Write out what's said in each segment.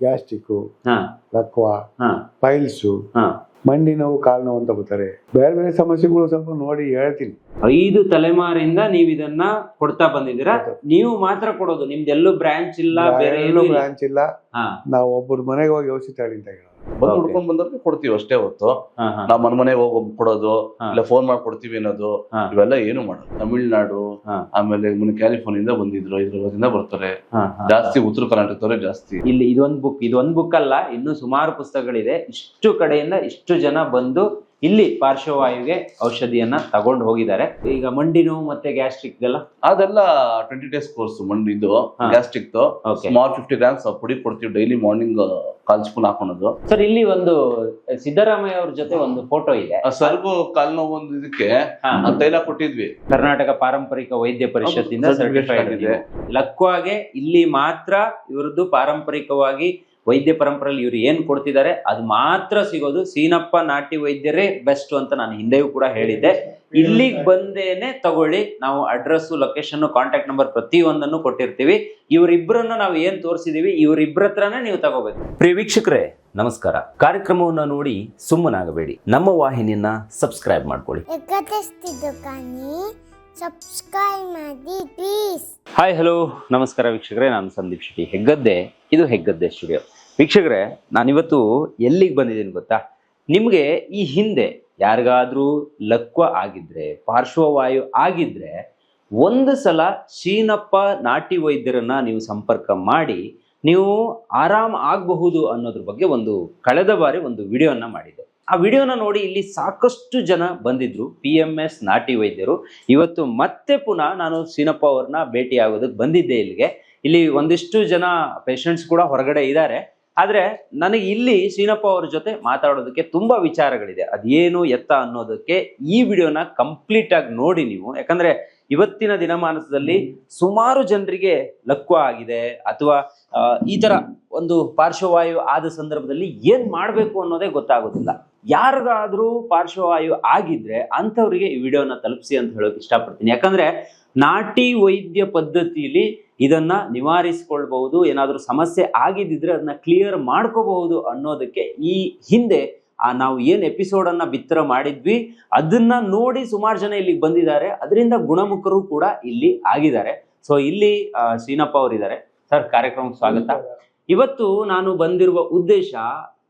Gastric ಹಾ. ಲಕ್ವಾ ಹಾ. Piles ಹಾ. ಮಂಡಿ ನೋವು ಕಾಲು ನೋವು ಅಂತ ಬರ್ತಾರೆ. ಬೇರೆ ಬೇರೆ ಸಮಸ್ಯೆಗಳು ಸ್ವಲ್ಪ ನೋಡಿ ಹೇಳ್ತೀನಿ. ಐದು ತಲೆಮಾರಿಂದ ನೀವು ಇದನ್ನ ಕೊಡ್ತಾ ಬಂದಿದ್ದೀರಾ? ನೀವು ಮಾತ್ರ ಕೊಡೋದು ನಿಮ್ದೆಲ್ಲೂ ಬ್ರಾಂಚ್ ಇಲ್ಲ ಬೇರೆ ಏನು. ಬ್ರಾಂಚ್ ಇಲ್ಲ. ಹಾ. ನಾವು ಒಬ್ಬರು ಮನೆಗೆ ಹೋಗಿ ಔಷಧಿ ಹೇಳೋದು. ಬಂದು. ಹುಡ್ಕೊಂಡ್ ಬಂದವ್ರಿಗೆ ಕೊಡ್ತೀವಿ ಅಷ್ಟೇ ಹೊತ್ತು. ನಾವ್ ಮನ್ ಮನೆಗೆ ಹೋಗಿ ಕೊಡೋದು ಇಲ್ಲ ಫೋನ್ ಮಾಡಿ ಕೊಡ್ತೀವಿ ಅನ್ನೋದು. ಇವೆಲ್ಲ ಏನು ಮಾಡೋದು. ತಮಿಳ್ನಾಡು ಆಮೇಲೆ ಕ್ಯಾಲಿಫೋರ್ನಿಯಿಂದ ಬಂದಿದ್ರು ಹೈದರಾಬಾದಿಂದ ಬರ್ತಾರೆ. ಜಾಸ್ತಿ ಉತ್ತರ ಕರ್ನಾಟಕದವರೇ ಜಾಸ್ತಿ. ಇಲ್ಲಿ ಇದೊಂದ್ ಬುಕ್ ಇದೊಂದ್ ಬುಕ್ ಅಲ್ಲ ಇನ್ನು ಸುಮಾರು ಪುಸ್ತಕಗಳಿದೆ. ಇಷ್ಟು ಕಡೆಯಿಂದ ಇಷ್ಟು ಜನ ಬಂದು ಇಲ್ಲಿ ಪಾರ್ಶ್ವವಾಯುಗೆ ಔಷಧಿಯನ್ನ ತಗೊಂಡು ಹೋಗಿದ್ದಾರೆ. ಈಗ ಮಂಡಿ ನೋವು ಮತ್ತೆ ಗ್ಯಾಸ್ಟ್ರಿಕ್ ಎಲ್ಲ ಅದೆಲ್ಲ ಟ್ವೆಂಟಿ ಡೇಸ್ ಕೋರ್ಸ್ ಮಂಡಿದ್ದು ಹಾ. ಗ್ಯಾಸ್ಟ್ರಿಕ್ ಸುಮಾರು ಸ್ಮಾಲ್ ಫಿಫ್ಟಿ ಗ್ರಾಮ್ಸ್ ಪುಡಿ ಕೊಡ್ತೀವಿ ಡೈಲಿ ಮಾರ್ನಿಂಗ್ ಕಾಲ್ ಸ್ಪೂನ್ ಹಾಕೊಳೋದು. ಸರ್ ಇಲ್ಲಿ ಒಂದು ಸಿದ್ದರಾಮಯ್ಯ ಅವ್ರ ಜೊತೆ ಒಂದು ಫೋಟೋ ಇದೆ. ಸ್ವಲ್ಪ ಸರ್ಗು ಕಾಲ್ ನೋವು ಒಂದು ಇದಕ್ಕೆ. ತೈಲ ಕೊಟ್ಟಿದ್ವಿ. ಕರ್ನಾಟಕ ಪಾರಂಪರಿಕ ವೈದ್ಯ ಪರಿಷತ್ತಿಂದ ಸರ್ಟಿಫೈಡ್ ಇದೆ. ಲಕ್ವಾಗೆ ಇಲ್ಲಿ ಮಾತ್ರ ಇವರದ್ದು ಪಾರಂಪರಿಕವಾಗಿ ವೈದ್ಯ ಪರಂಪರೆಯಲ್ಲಿ ಇವರು ಏನು ಕೊಡ್ತಿದ್ದಾರೆ ಅದು ಮಾತ್ರ ಸಿಗೋದು ಸೀನಪ್ಪ ನಾಟಿ ವೈದ್ಯರೇ ಬೆಸ್ಟ್ ಅಂತ ನಾನು ಹಿಂದೆಯೂ ಕೂಡ ಹೇಳಿದ್ದೆ. ಇಲ್ಲಿಗೆ ಬಂದೇನೆ ತಗೊಳ್ಳಿ ನಾವು ಅಡ್ರೆಸ್ ಲೊಕೇಶನ್ ಕಾಂಟ್ಯಾಕ್ಟ್ ನಂಬರ್ ಪ್ರತಿಯೊಂದನ್ನು ಕೊಟ್ಟಿರ್ತೀವಿ. ಇವರಿಬ್ಬರನ್ನು ನಾವು ಏನ್ ತೋರಿಸಿದೀವಿ ಇವರಿಬ್ಬರ ಹತ್ರನೇ ನೀವು ತಗೋಬೇಕು. ಪ್ರಿಯ ವೀಕ್ಷಕರೇ ನಮಸ್ಕಾರ. ಕಾರ್ಯಕ್ರಮವನ್ನು ನೋಡಿ ಸುಮ್ಮನಾಗಬೇಡಿ. ನಮ್ಮ ವಾಹಿನಿಯನ್ನ ಸಬ್ಸ್ಕ್ರೈಬ್ ಮಾಡ್ಕೊಳ್ಳಿ. ಸಬ್ಸ್ಕ್ರೈಬ್ ಮಾಡಿ ಪ್ಲೀಸ್ ಹಾಯ್ ಹಲೋ ನಮಸ್ಕಾರ ವೀಕ್ಷಕರೇ ನಾನು ಸಂದೀಪ್ ಶೆಟ್ಟಿ ಹೆಗ್ಗದ್ದೆ. ಇದು ಹೆಗ್ಗದ್ದೆ ಸ್ಟುಡಿಯೋ. ವೀಕ್ಷಕರೇ, ನಾನಿವತ್ತು ಎಲ್ಲಿಗೆ ಬಂದಿದ್ದೀನಿ ಗೊತ್ತಾ? ನಿಮಗೆ ಈ ಹಿಂದೆ ಯಾರಿಗಾದರೂ ಲಕ್ವ ಆಗಿದ್ರೆ, ಪಾರ್ಶ್ವವಾಯು ಆಗಿದ್ರೆ, ಒಂದು ಸಲ ಶೀನಪ್ಪ ನಾಟಿ ವೈದ್ಯರನ್ನ ನೀವು ಸಂಪರ್ಕ ಮಾಡಿ, ನೀವು ಆರಾಮ್ ಆಗಬಹುದು ಅನ್ನೋದ್ರ ಬಗ್ಗೆ ಒಂದು ಕಳೆದ ಬಾರಿ ಒಂದು ವಿಡಿಯೋನ ಮಾಡಿದ್ದೆ. ಆ ವಿಡಿಯೋನ ನೋಡಿ ಇಲ್ಲಿ ಸಾಕಷ್ಟು ಜನ ಬಂದಿದ್ರು, ಪಿ ಎಂ ಎಸ್ ನಾಟಿ ವೈದ್ಯರು. ಇವತ್ತು ಮತ್ತೆ ಪುನಃ ನಾನು ಸೀನಪ್ಪ ಅವ್ರನ್ನ ಭೇಟಿ ಆಗೋದಕ್ಕೆ ಬಂದಿದ್ದೆ ಇಲ್ಲಿಗೆ. ಇಲ್ಲಿ ಒಂದಿಷ್ಟು ಜನ ಪೇಷಂಟ್ಸ್ ಕೂಡ ಹೊರಗಡೆ ಇದ್ದಾರೆ. ಆದ್ರೆ ನನಗೆ ಇಲ್ಲಿ ಸೀನಪ್ಪ ಅವ್ರ ಜೊತೆ ಮಾತಾಡೋದಕ್ಕೆ ತುಂಬಾ ವಿಚಾರಗಳಿದೆ. ಅದೇನು ಎತ್ತ ಅನ್ನೋದಕ್ಕೆ ಈ ವಿಡಿಯೋನ ಕಂಪ್ಲೀಟ್ ಆಗಿ ನೋಡಿ ನೀವು. ಯಾಕಂದ್ರೆ ಇವತ್ತಿನ ದಿನಮಾನದಲ್ಲಿ ಸುಮಾರು ಜನರಿಗೆ ಲಕ್ವ ಆಗಿದೆ ಅಥವಾ ಈ ತರ ಒಂದು ಪಾರ್ಶ್ವವಾಯು ಆದ ಸಂದರ್ಭದಲ್ಲಿ ಏನ್ ಮಾಡಬೇಕು ಅನ್ನೋದೇ ಗೊತ್ತಾಗೋದಿಲ್ಲ. ಯಾರಿಗಾದ್ರೂ ಪಾರ್ಶ್ವವಾಯು ಆಗಿದ್ರೆ ಅಂಥವ್ರಿಗೆ ಈ ವಿಡಿಯೋನ ತಲುಪಿಸಿ ಅಂತ ಹೇಳೋಕೆ ಇಷ್ಟಪಡ್ತೀನಿ. ಯಾಕಂದ್ರೆ ನಾಟಿ ವೈದ್ಯ ಪದ್ಧತಿಲಿ ಇದನ್ನ ನಿವಾರಿಸಿಕೊಳ್ಬಹುದು, ಏನಾದರೂ ಸಮಸ್ಯೆ ಆಗಿದ್ದಿದ್ರೆ ಅದನ್ನ ಕ್ಲಿಯರ್ ಮಾಡ್ಕೋಬಹುದು ಅನ್ನೋದಕ್ಕೆ ಈ ಹಿಂದೆ ಆ ನಾವು ಏನ್ ಎಪಿಸೋಡ್ ಅನ್ನ ಬಿತ್ತರ ಮಾಡಿದ್ವಿ, ಅದನ್ನ ನೋಡಿ ಸುಮಾರು ಜನ ಇಲ್ಲಿಗೆ ಬಂದಿದ್ದಾರೆ, ಅದರಿಂದ ಗುಣಮುಖರು ಕೂಡ ಇಲ್ಲಿ ಆಗಿದ್ದಾರೆ. ಸೊ ಇಲ್ಲಿ ಶ್ರೀನಪ್ಪ ಅವರಿದ್ದಾರೆ. ಸರ್, ಕಾರ್ಯಕ್ರಮಕ್ಕೆ ಸ್ವಾಗತ. ಇವತ್ತು ನಾನು ಬಂದಿರುವ ಉದ್ದೇಶ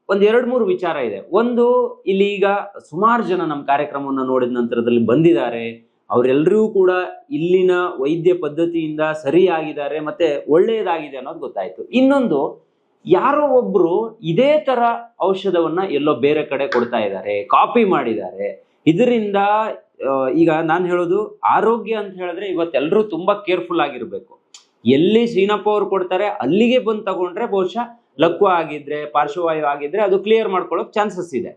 ಒಂದ್ ಎರಡ್ ಮೂರು ವಿಚಾರ ಇದೆ. ಒಂದು, ಇಲ್ಲಿ ಈಗ ಸುಮಾರು ಜನ ನಮ್ಮ ಕಾರ್ಯಕ್ರಮವನ್ನು ನೋಡಿದ ನಂತರದಲ್ಲಿ ಬಂದಿದ್ದಾರೆ. ಅವರೆಲ್ಲರೂ ಕೂಡ ಇಲ್ಲಿನ ವೈದ್ಯ ಪದ್ಧತಿಯಿಂದ ಸರಿಯಾಗಿದ್ದಾರೆ, ಮತ್ತೆ ಒಳ್ಳೆಯದಾಗಿದೆ ಅನ್ನೋದು ಗೊತ್ತಾಯ್ತು. ಇನ್ನೊಂದು, ಯಾರೋ ಒಬ್ರು ಇದೇ ತರ ಔಷಧವನ್ನ ಎಲ್ಲೋ ಬೇರೆ ಕಡೆ ಕೊಡ್ತಾ ಇದ್ದಾರೆ, ಕಾಪಿ ಮಾಡಿದ್ದಾರೆ. ಇದರಿಂದ ಈಗ ನಾನು ಹೇಳೋದು ಆರೋಗ್ಯ ಅಂತ ಹೇಳಿದ್ರೆ ಇವತ್ತೆಲ್ಲರೂ ತುಂಬಾ ಕೇರ್ಫುಲ್ ಆಗಿರ್ಬೇಕು. ಎಲ್ಲಿ ಶ್ರೀನಪ್ಪ ಅವ್ರು ಕೊಡ್ತಾರೆ, ಅಲ್ಲಿಗೆ ಬಂದು ತಗೊಂಡ್ರೆ ಬಹುಶಃ ಲಕ್ವ ಆಗಿದ್ರೆ, ಪಾರ್ಶ್ವವಾಯು ಆಗಿದ್ರೆ ಅದು ಕ್ಲಿಯರ್ ಮಾಡ್ಕೊಳ್ಳೋಕೆ ಚಾನ್ಸಸ್ ಇದೆ.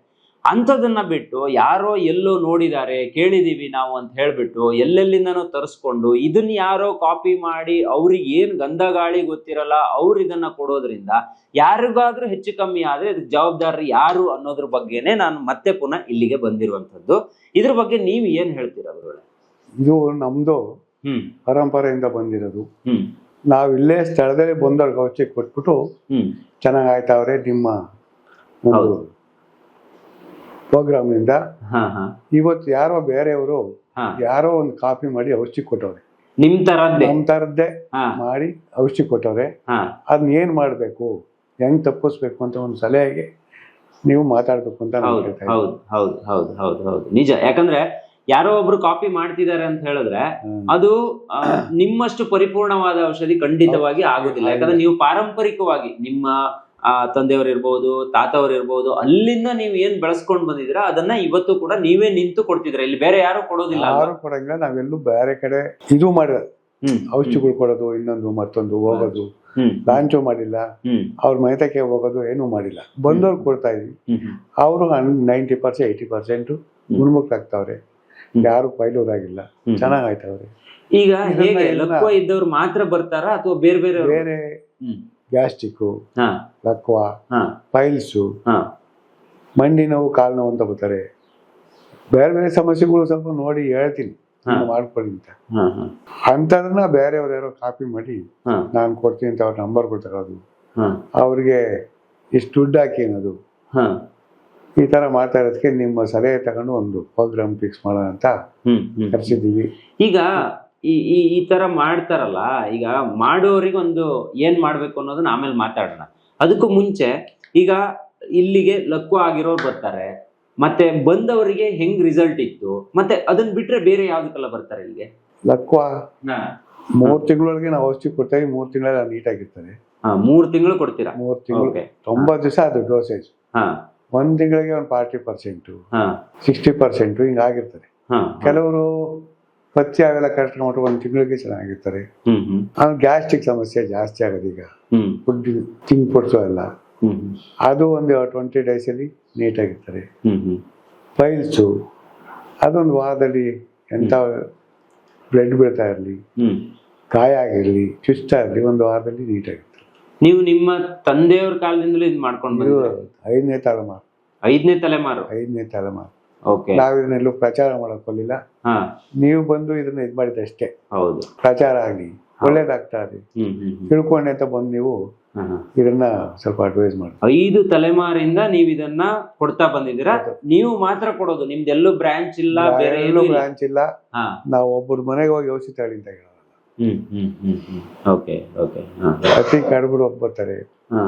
ಅಂಥದನ್ನ ಬಿಟ್ಟು ಯಾರೋ ಎಲ್ಲೋ ನೋಡಿದ್ದಾರೆ ಕೇಳಿದೀವಿ ನಾವು ಅಂತ ಹೇಳ್ಬಿಟ್ಟು ಎಲ್ಲೆಲ್ಲಿಂದನೋ ತರಿಸ್ಕೊಂಡು ಇದನ್ನ ಯಾರೋ ಕಾಪಿ ಮಾಡಿ ಅವ್ರಿಗೆ ಏನು ಗಂಧ ಗಾಳಿ ಗೊತ್ತಿರಲ್ಲ ಅವ್ರು ಇದನ್ನ ಕೊಡೋದ್ರಿಂದ ಯಾರಿಗಾದ್ರೂ ಹೆಚ್ಚು ಕಮ್ಮಿ ಆದ್ರೆ ಇದಕ್ಕೆ ಜವಾಬ್ದಾರಿ ಯಾರು ಅನ್ನೋದ್ರ ಬಗ್ಗೆನೆ ನಾನು ಮತ್ತೆ ಪುನಃ ಇಲ್ಲಿಗೆ ಬಂದಿರುವಂಥದ್ದು. ಇದ್ರ ಬಗ್ಗೆ ನೀವು ಏನ್ ಹೇಳ್ತೀರಾ ಗುರುಗಳೇ? ಇದು ನಮ್ದು ಹ್ಮ್. ಪರಂಪರೆಯಿಂದ ಬಂದಿರೋದು. ಹ್ಮ್. ನಾವು ಇಲ್ಲೇ ಸ್ಥಳದಲ್ಲಿ ಬಂದವ್ರಿಗೆ ಔಷಧಿ ಕೊಟ್ಬಿಟ್ಟು ಹ್ಮ್. ಚೆನ್ನಾಗ್ ಆಯ್ತಾವ್ರೆ ನಿಮ್ಮ ಒಂದು ಇಂದ ಇವತ್ತು ಯಾರೋ ಬೇರೆಯವರು ಯಾರೋ ಒಂದು ಕಾಪಿ ಮಾಡಿ ಔಷಧಿ ಕೊಟ್ಟವ್ರೆ. ನಿಮ್ ತರದ್ದೇ? ನಮ್ ತರದ್ದೇ ಮಾಡಿ ಔಷಧಿ ಕೊಟ್ಟವ್ರೆ. ಅದನ್ನ ಏನ್ ಮಾಡ್ಬೇಕು? ಹೆಂಗ್ ತಪ್ಪಿಸ್ಬೇಕು ಅಂತ ಒಂದು ಸಲಹೆಗೆ ನೀವು ಮಾತಾಡ್ಬೇಕು ಅಂತ ಹೌದು. ಹೌದು ಹೌದು ಹೌದು ಹೌದು ನಿಜ. ಯಾಕಂದ್ರೆ ಯಾರೋ ಒಬ್ರು ಕಾಪಿ ಮಾಡ್ತಿದ್ದಾರೆ ಅಂತ ಹೇಳಿದ್ರೆ. ಅದು ನಿಮ್ಮಷ್ಟು ಪರಿಪೂರ್ಣವಾದ ಔಷಧಿ ಖಂಡಿತವಾಗಿ ಆಗುದಿಲ್ಲ. ಯಾಕಂದ್ರೆ ನೀವು ಪಾರಂಪರಿಕವಾಗಿ ನಿಮ್ಮ ಆ, ತಾತವ್ರು ತಾತವರಿರ್ಬೋದು ಅಲ್ಲಿಂದ ನೀವು ಏನ್ ಬೆಳೆಸ್ಕೊಂಡ್ ಬಂದಿದ್ರ ಅದನ್ನ ಇವತ್ತು ಕೂಡ ನೀವೇ ನಿಂತು ಕೊಡ್ತಿದ್ರ ಇಲ್ಲಿ ಬೇರೆ ಯಾರು ಕೊಡೋದಿಲ್ಲ ಯಾರು ಕೊಡಂಗಿಲ್ಲ ನಾವೆಲ್ಲೂ ಬೇರೆ ಕಡೆ ಇದು ಹ್ಮ್. ಔಷಧಿಗಳು ಕೊಡೋದು ಇನ್ನೊಂದು ಮತ್ತೊಂದು ಹೋಗೋದು. ಲಾಂಚು ಮಾಡಿಲ್ಲ. ಅವ್ರ ಮೈತಕ್ಕೆ ಹೋಗೋದು ಏನೂ ಮಾಡಿಲ್ಲ. ಬಂದವ್ರು ಕೊಡ್ತಾ ಇದ್ವಿ. ಅವರು ನೈಂಟಿ ಪರ್ಸೆಂಟ್ ಏಯ್ಟಿ ಪರ್ಸೆಂಟ್ ಗುಣಮುಖರಾಗ್ತಾವ್ರೆ. ಆಗ್ತಾವ್ರೆ ಯಾರು ಫೈಲೂರ್ ಆಗಿಲ್ಲ ಚೆನ್ನಾಗಾಯ್ತವ್ರೆ. ಈಗ ಹೇಗೆ ಲಕ್ಕೋ ಲಕ್ವ ಇದ್ದವ್ರು ಮಾತ್ರ ಬರ್ತಾರಾ ಅಥವಾ ಬೇರೆ ಬೇರೆ ಬೇರೆ ಗ್ಯಾಸ್ಟಿಕ್ಕು ಲಕ್ವ ಪೈಲ್ಸು ಮಂಡಿ ನೋವು ಕಾಲು ನೋವು ಅಂತ ಬರ್ತಾರೆ. ಬೇರೆ ಬೇರೆ ಸಮಸ್ಯೆಗಳು ಸ್ವಲ್ಪ ನೋಡಿ ಹೇಳ್ತೀನಿ. ಮಾಡ್ಕೊಳ್ಳಿ ಅಂತ. ಅಂತದನ್ನ ಬೇರೆಯವ್ರು ಯಾರೋ ಕಾಪಿ ಮಾಡಿ ನಾನು ಕೊಡ್ತೀನಿ ಅಂತ ಅವ್ರ ನಂಬರ್ ಕೊಡ್ತಾರೆ ಅದು ಅವ್ರಿಗೆ ಇಷ್ಟು ದುಡ್ಡು ಹಾಕಿ ಏನದು ಹಾ. ಈ ತರ ಮಾತಾಡೋದಕ್ಕೆ ನಿಮ್ಮ ಸಲಹೆ ತಗೊಂಡು ಒಂದು ಪ್ರೋಗ್ರಾಮ್ ಫಿಕ್ಸ್ ಮಾಡೋಣ ಅಂತ ಕರೆಸಿದ್ದೀವಿ. ಈಗ ಈ ಈ ಈ ತರ ಮಾಡ್ತಾರಲ್ಲ ಈಗ ಮಾಡೋರಿಗೆ ಒಂದು ಏನ್ ಮಾಡ್ಬೇಕು ಅನ್ನೋದನ್ನ ಆಮೇಲೆ ಮಾತಾಡೋಣ. ಅದಕ್ಕೂ ಮುಂಚೆ ಈಗ ಇಲ್ಲಿಗೆ ಲಕ್ಕು ಆಗಿರೋರು ಬರ್ತಾರೆ ಮತ್ತೆ ಬಂದವರಿಗೆ ಹೆಂಗ್ ರಿಸಲ್ಟ್ ಇತ್ತು ಮತ್ತೆ ಅದನ್ನ ಬಿಟ್ರೆ ಬೇರೆ ಯಾವ್ದಕ್ಕೆಲ್ಲ ಬರ್ತಾರೆ ಇಲ್ಲಿಗೆ? ಲಕ್ಕು ಮೂರ್ ತಿಂಗಳೊಳಗೆ ನಾವು ಔಷಧಿ ಕೊಡ್ತೇವೆ ಮೂರ್ ತಿಂಗಳ ನೀಟಾಗಿರ್ತಾರೆ ಹಾ ಮೂರ್ ತಿಂಗಳು ಕೊಡ್ತೀರಾ? ಮೂರ್ ತಿಂಗಳು ತೊಂಬತ್ತು ದಿವಸ ಅದು ಡೋಸೇಜ್ ಹಾ. ಒಂದು ತಿಂಗಳಿಗೆ ಒಂದು ಫಾರ್ಟಿ ಪರ್ಸೆಂಟ್ ಹಾ. ಸಿಕ್ಸ್ಟಿ ಪರ್ಸೆಂಟ್ ಹಿಂಗಾಗಿರ್ತಾರೆ ಹಾ. ಕೆಲವರು ಪಥ್ಯ ಅವೆಲ್ಲ ಕರೆಕ್ಟ್ ಮಾಡ್ಬಿಟ್ಟು ಒಂದು ತಿಂಗಳಿಗೆ ಚೆನ್ನಾಗಿರ್ತಾರೆ. ಆಮೇಲೆ ಗ್ಯಾಸ್ಟ್ರಿಕ್ ಸಮಸ್ಯೆ ಜಾಸ್ತಿ ಆಗೋದು ಈಗ. ಫುಡ್ ತಿಂಗ್ ಕೊಡ್ಸೋ ಎಲ್ಲ ಅದು ಒಂದು ಟ್ವೆಂಟಿ ಡೇಸಲ್ಲಿ ನೀಟಾಗಿರ್ತಾರೆ ಫೈಲ್ಸು ಅದೊಂದು ವಾರದಲ್ಲಿ ಎಂಥ ಬ್ಲಡ್ ಬೀಳ್ತಾ ಇರಲಿ ಕಾಯ ಆಗಿರಲಿ ಚುಚ್ತಾ ಇರಲಿ ಒಂದು ವಾರದಲ್ಲಿ ನೀಟಾಗಿರ್ತಾರೆ ನೀವು ನಿಮ್ಮ ತಂದೆಯವ್ರ ಕಾಲದಿಂದಲೂ ಇದು ಮಾಡ್ಕೊಂಡು? ಐದನೇ ತಲೆಮಾರು. ಐದನೇ ತಲೆಮಾರು. ಐದನೇ ತಲೆಮಾರು. ನಾವು ಇದನ್ನೆಲ್ಲೂ ಪ್ರಚಾರ ಮಾಡಕೊಳ್ಳಿಲ್ಲ. ನೀವು ಬಂದು ಇದನ್ನ ಇದ್ ಮಾಡಿದ ಅಷ್ಟೇ. ಹೌದು. ಪ್ರಚಾರ ಆಗಲಿ ಒಳ್ಳೇದಾಗ್ತಾ ಇದೆ. ತಿಳ್ಕೊಂಡೆ ಅಂತ ಬಂದು ನೀವು. ಇದನ್ನ ಸ್ವಲ್ಪ ಅಡ್ವೈಸ್ ಮಾಡಿ. ಐದು ತಲೆಮಾರಿಂದ ನೀವು ಇದನ್ನ ಕೊಡ್ತಾ ಬಂದಿದ್ದೀರಾ? ನೀವು ಮಾತ್ರ ಕೊಡೋದು ನಿಮ್ದೆಲ್ಲೂ ಬ್ರಾಂಚ್ ಇಲ್ಲ ಬೇರೆ ಎಲ್ಲೂ. ಬ್ರಾಂಚ್ ಇಲ್ಲ. ನಾವು ಒಬ್ಬರ ಮನೆಗೆ ಹೋಗಿ ಔಷಧಿ ಅಂತ ಹೇಳೋಲ್ಲ ಹ್ಮ್ ಹ್ಮ್ ಹ್ಮ್ ಹ್ಮ್. ಓಕೆ ಓಕೆ ಹಾ. ಅತಿ ಕಡ್ಬಿಡು ಬರ್ತಾರೆ. ಹಾ.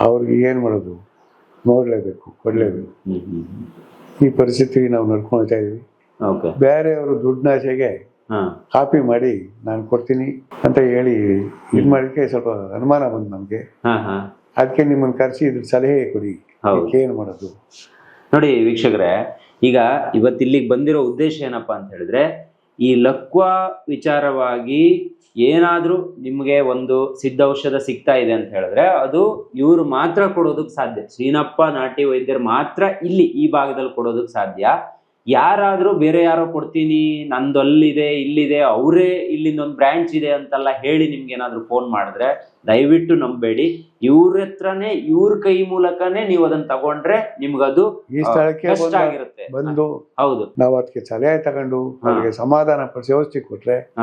ಅವ್ರಿಗೆ ಏನ್ ಮಾಡೋದು? ನೋಡ್ಲೇಬೇಕು ಕೊಡ್ಲೇಬೇಕು. ಹ್ಮ್ ಹ್ಮ್ ಹ್ಮ್. ಈ ಪರಿಸ್ಥಿತಿ ನಾವು ನಡ್ಕೊಳ್ತಾ ಇದೀವಿ. ಬೇರೆಯವರು ಹಾ. ಕಾಪಿ ಮಾಡಿ ನಾನು ಕೊಡ್ತೀನಿ ಅಂತ ಹೇಳಿ ಇದು ಮಾಡಕ್ಕೆ ಸ್ವಲ್ಪ ಅನುಮಾನ ಬಂತು ನಮಗೆ. ಹಾ ಹಾ. ಅದಕ್ಕೆ ನಿಮ್ಮನ್ನು ಕರೆಸಿ ಇದ್ರ ಸಲಹೆ ಕೊಡಿ. ಏನ್ ಏನು ಮಾಡೋದು? ನೋಡಿ ವೀಕ್ಷಕರೇ ಈಗ ಇವತ್ತು ಇಲ್ಲಿಗೆ ಬಂದಿರೋ ಉದ್ದೇಶ ಏನಪ್ಪಾ ಅಂತ ಹೇಳಿದ್ರೆ ಈ ಲಕ್ವ ವಿಚಾರವಾಗಿ ಏನಾದರೂ ನಿಮಗೆ ಒಂದು ಸಿದ್ಧೌಷಧ ಸಿಗ್ತಾ ಇದೆ ಅಂತ ಹೇಳಿದ್ರೆ ಅದು ಇವರು ಮಾತ್ರ ಕೊಡೋದಕ್ಕೆ ಸಾಧ್ಯ. ಶ್ರೀನಪ್ಪ ನಾಟಿ ವೈದ್ಯರು ಮಾತ್ರ ಇಲ್ಲಿ ಈ ಭಾಗದಲ್ಲಿ ಕೊಡೋದಕ್ಕೆ ಸಾಧ್ಯ. ಯಾರಾದ್ರೂ ಬೇರೆ ಯಾರೋ ಕೊಡ್ತೀನಿ ನಂದು ಅಲ್ಲಿದೆ ಇಲ್ಲಿದೆ ಅವರೇ ಇಲ್ಲಿಂದ ಒಂದು ಬ್ರಾಂಚ್ ಇದೆ ಅಂತೆಲ್ಲ ಹೇಳಿ ನಿಮ್ಗೆ ಏನಾದರೂ ಫೋನ್ ಮಾಡಿದ್ರೆ ದಯವಿಟ್ಟು ನಂಬೇಡಿ. ಇವ್ರ ಹತ್ರನೇ ಇವ್ರ ಕೈ ಮೂಲಕನೇ ನೀವು ಅದನ್ನ ತಗೊಂಡ್ರೆ ನಿಮ್ಗದು ಈ ಸ್ಥಳಕ್ಕೆ ಬಂದು- ಆಗಿರುತ್ತೆ. ಬಂದು ಹೌದು. ನಾವು ಅದಕ್ಕೆ ಸಲಹೆ ತಗೊಂಡು ಅವ್ರಿಗೆ ಸಮಾಧಾನ ಪಡಿಸಿ ಕೊಟ್ರೆ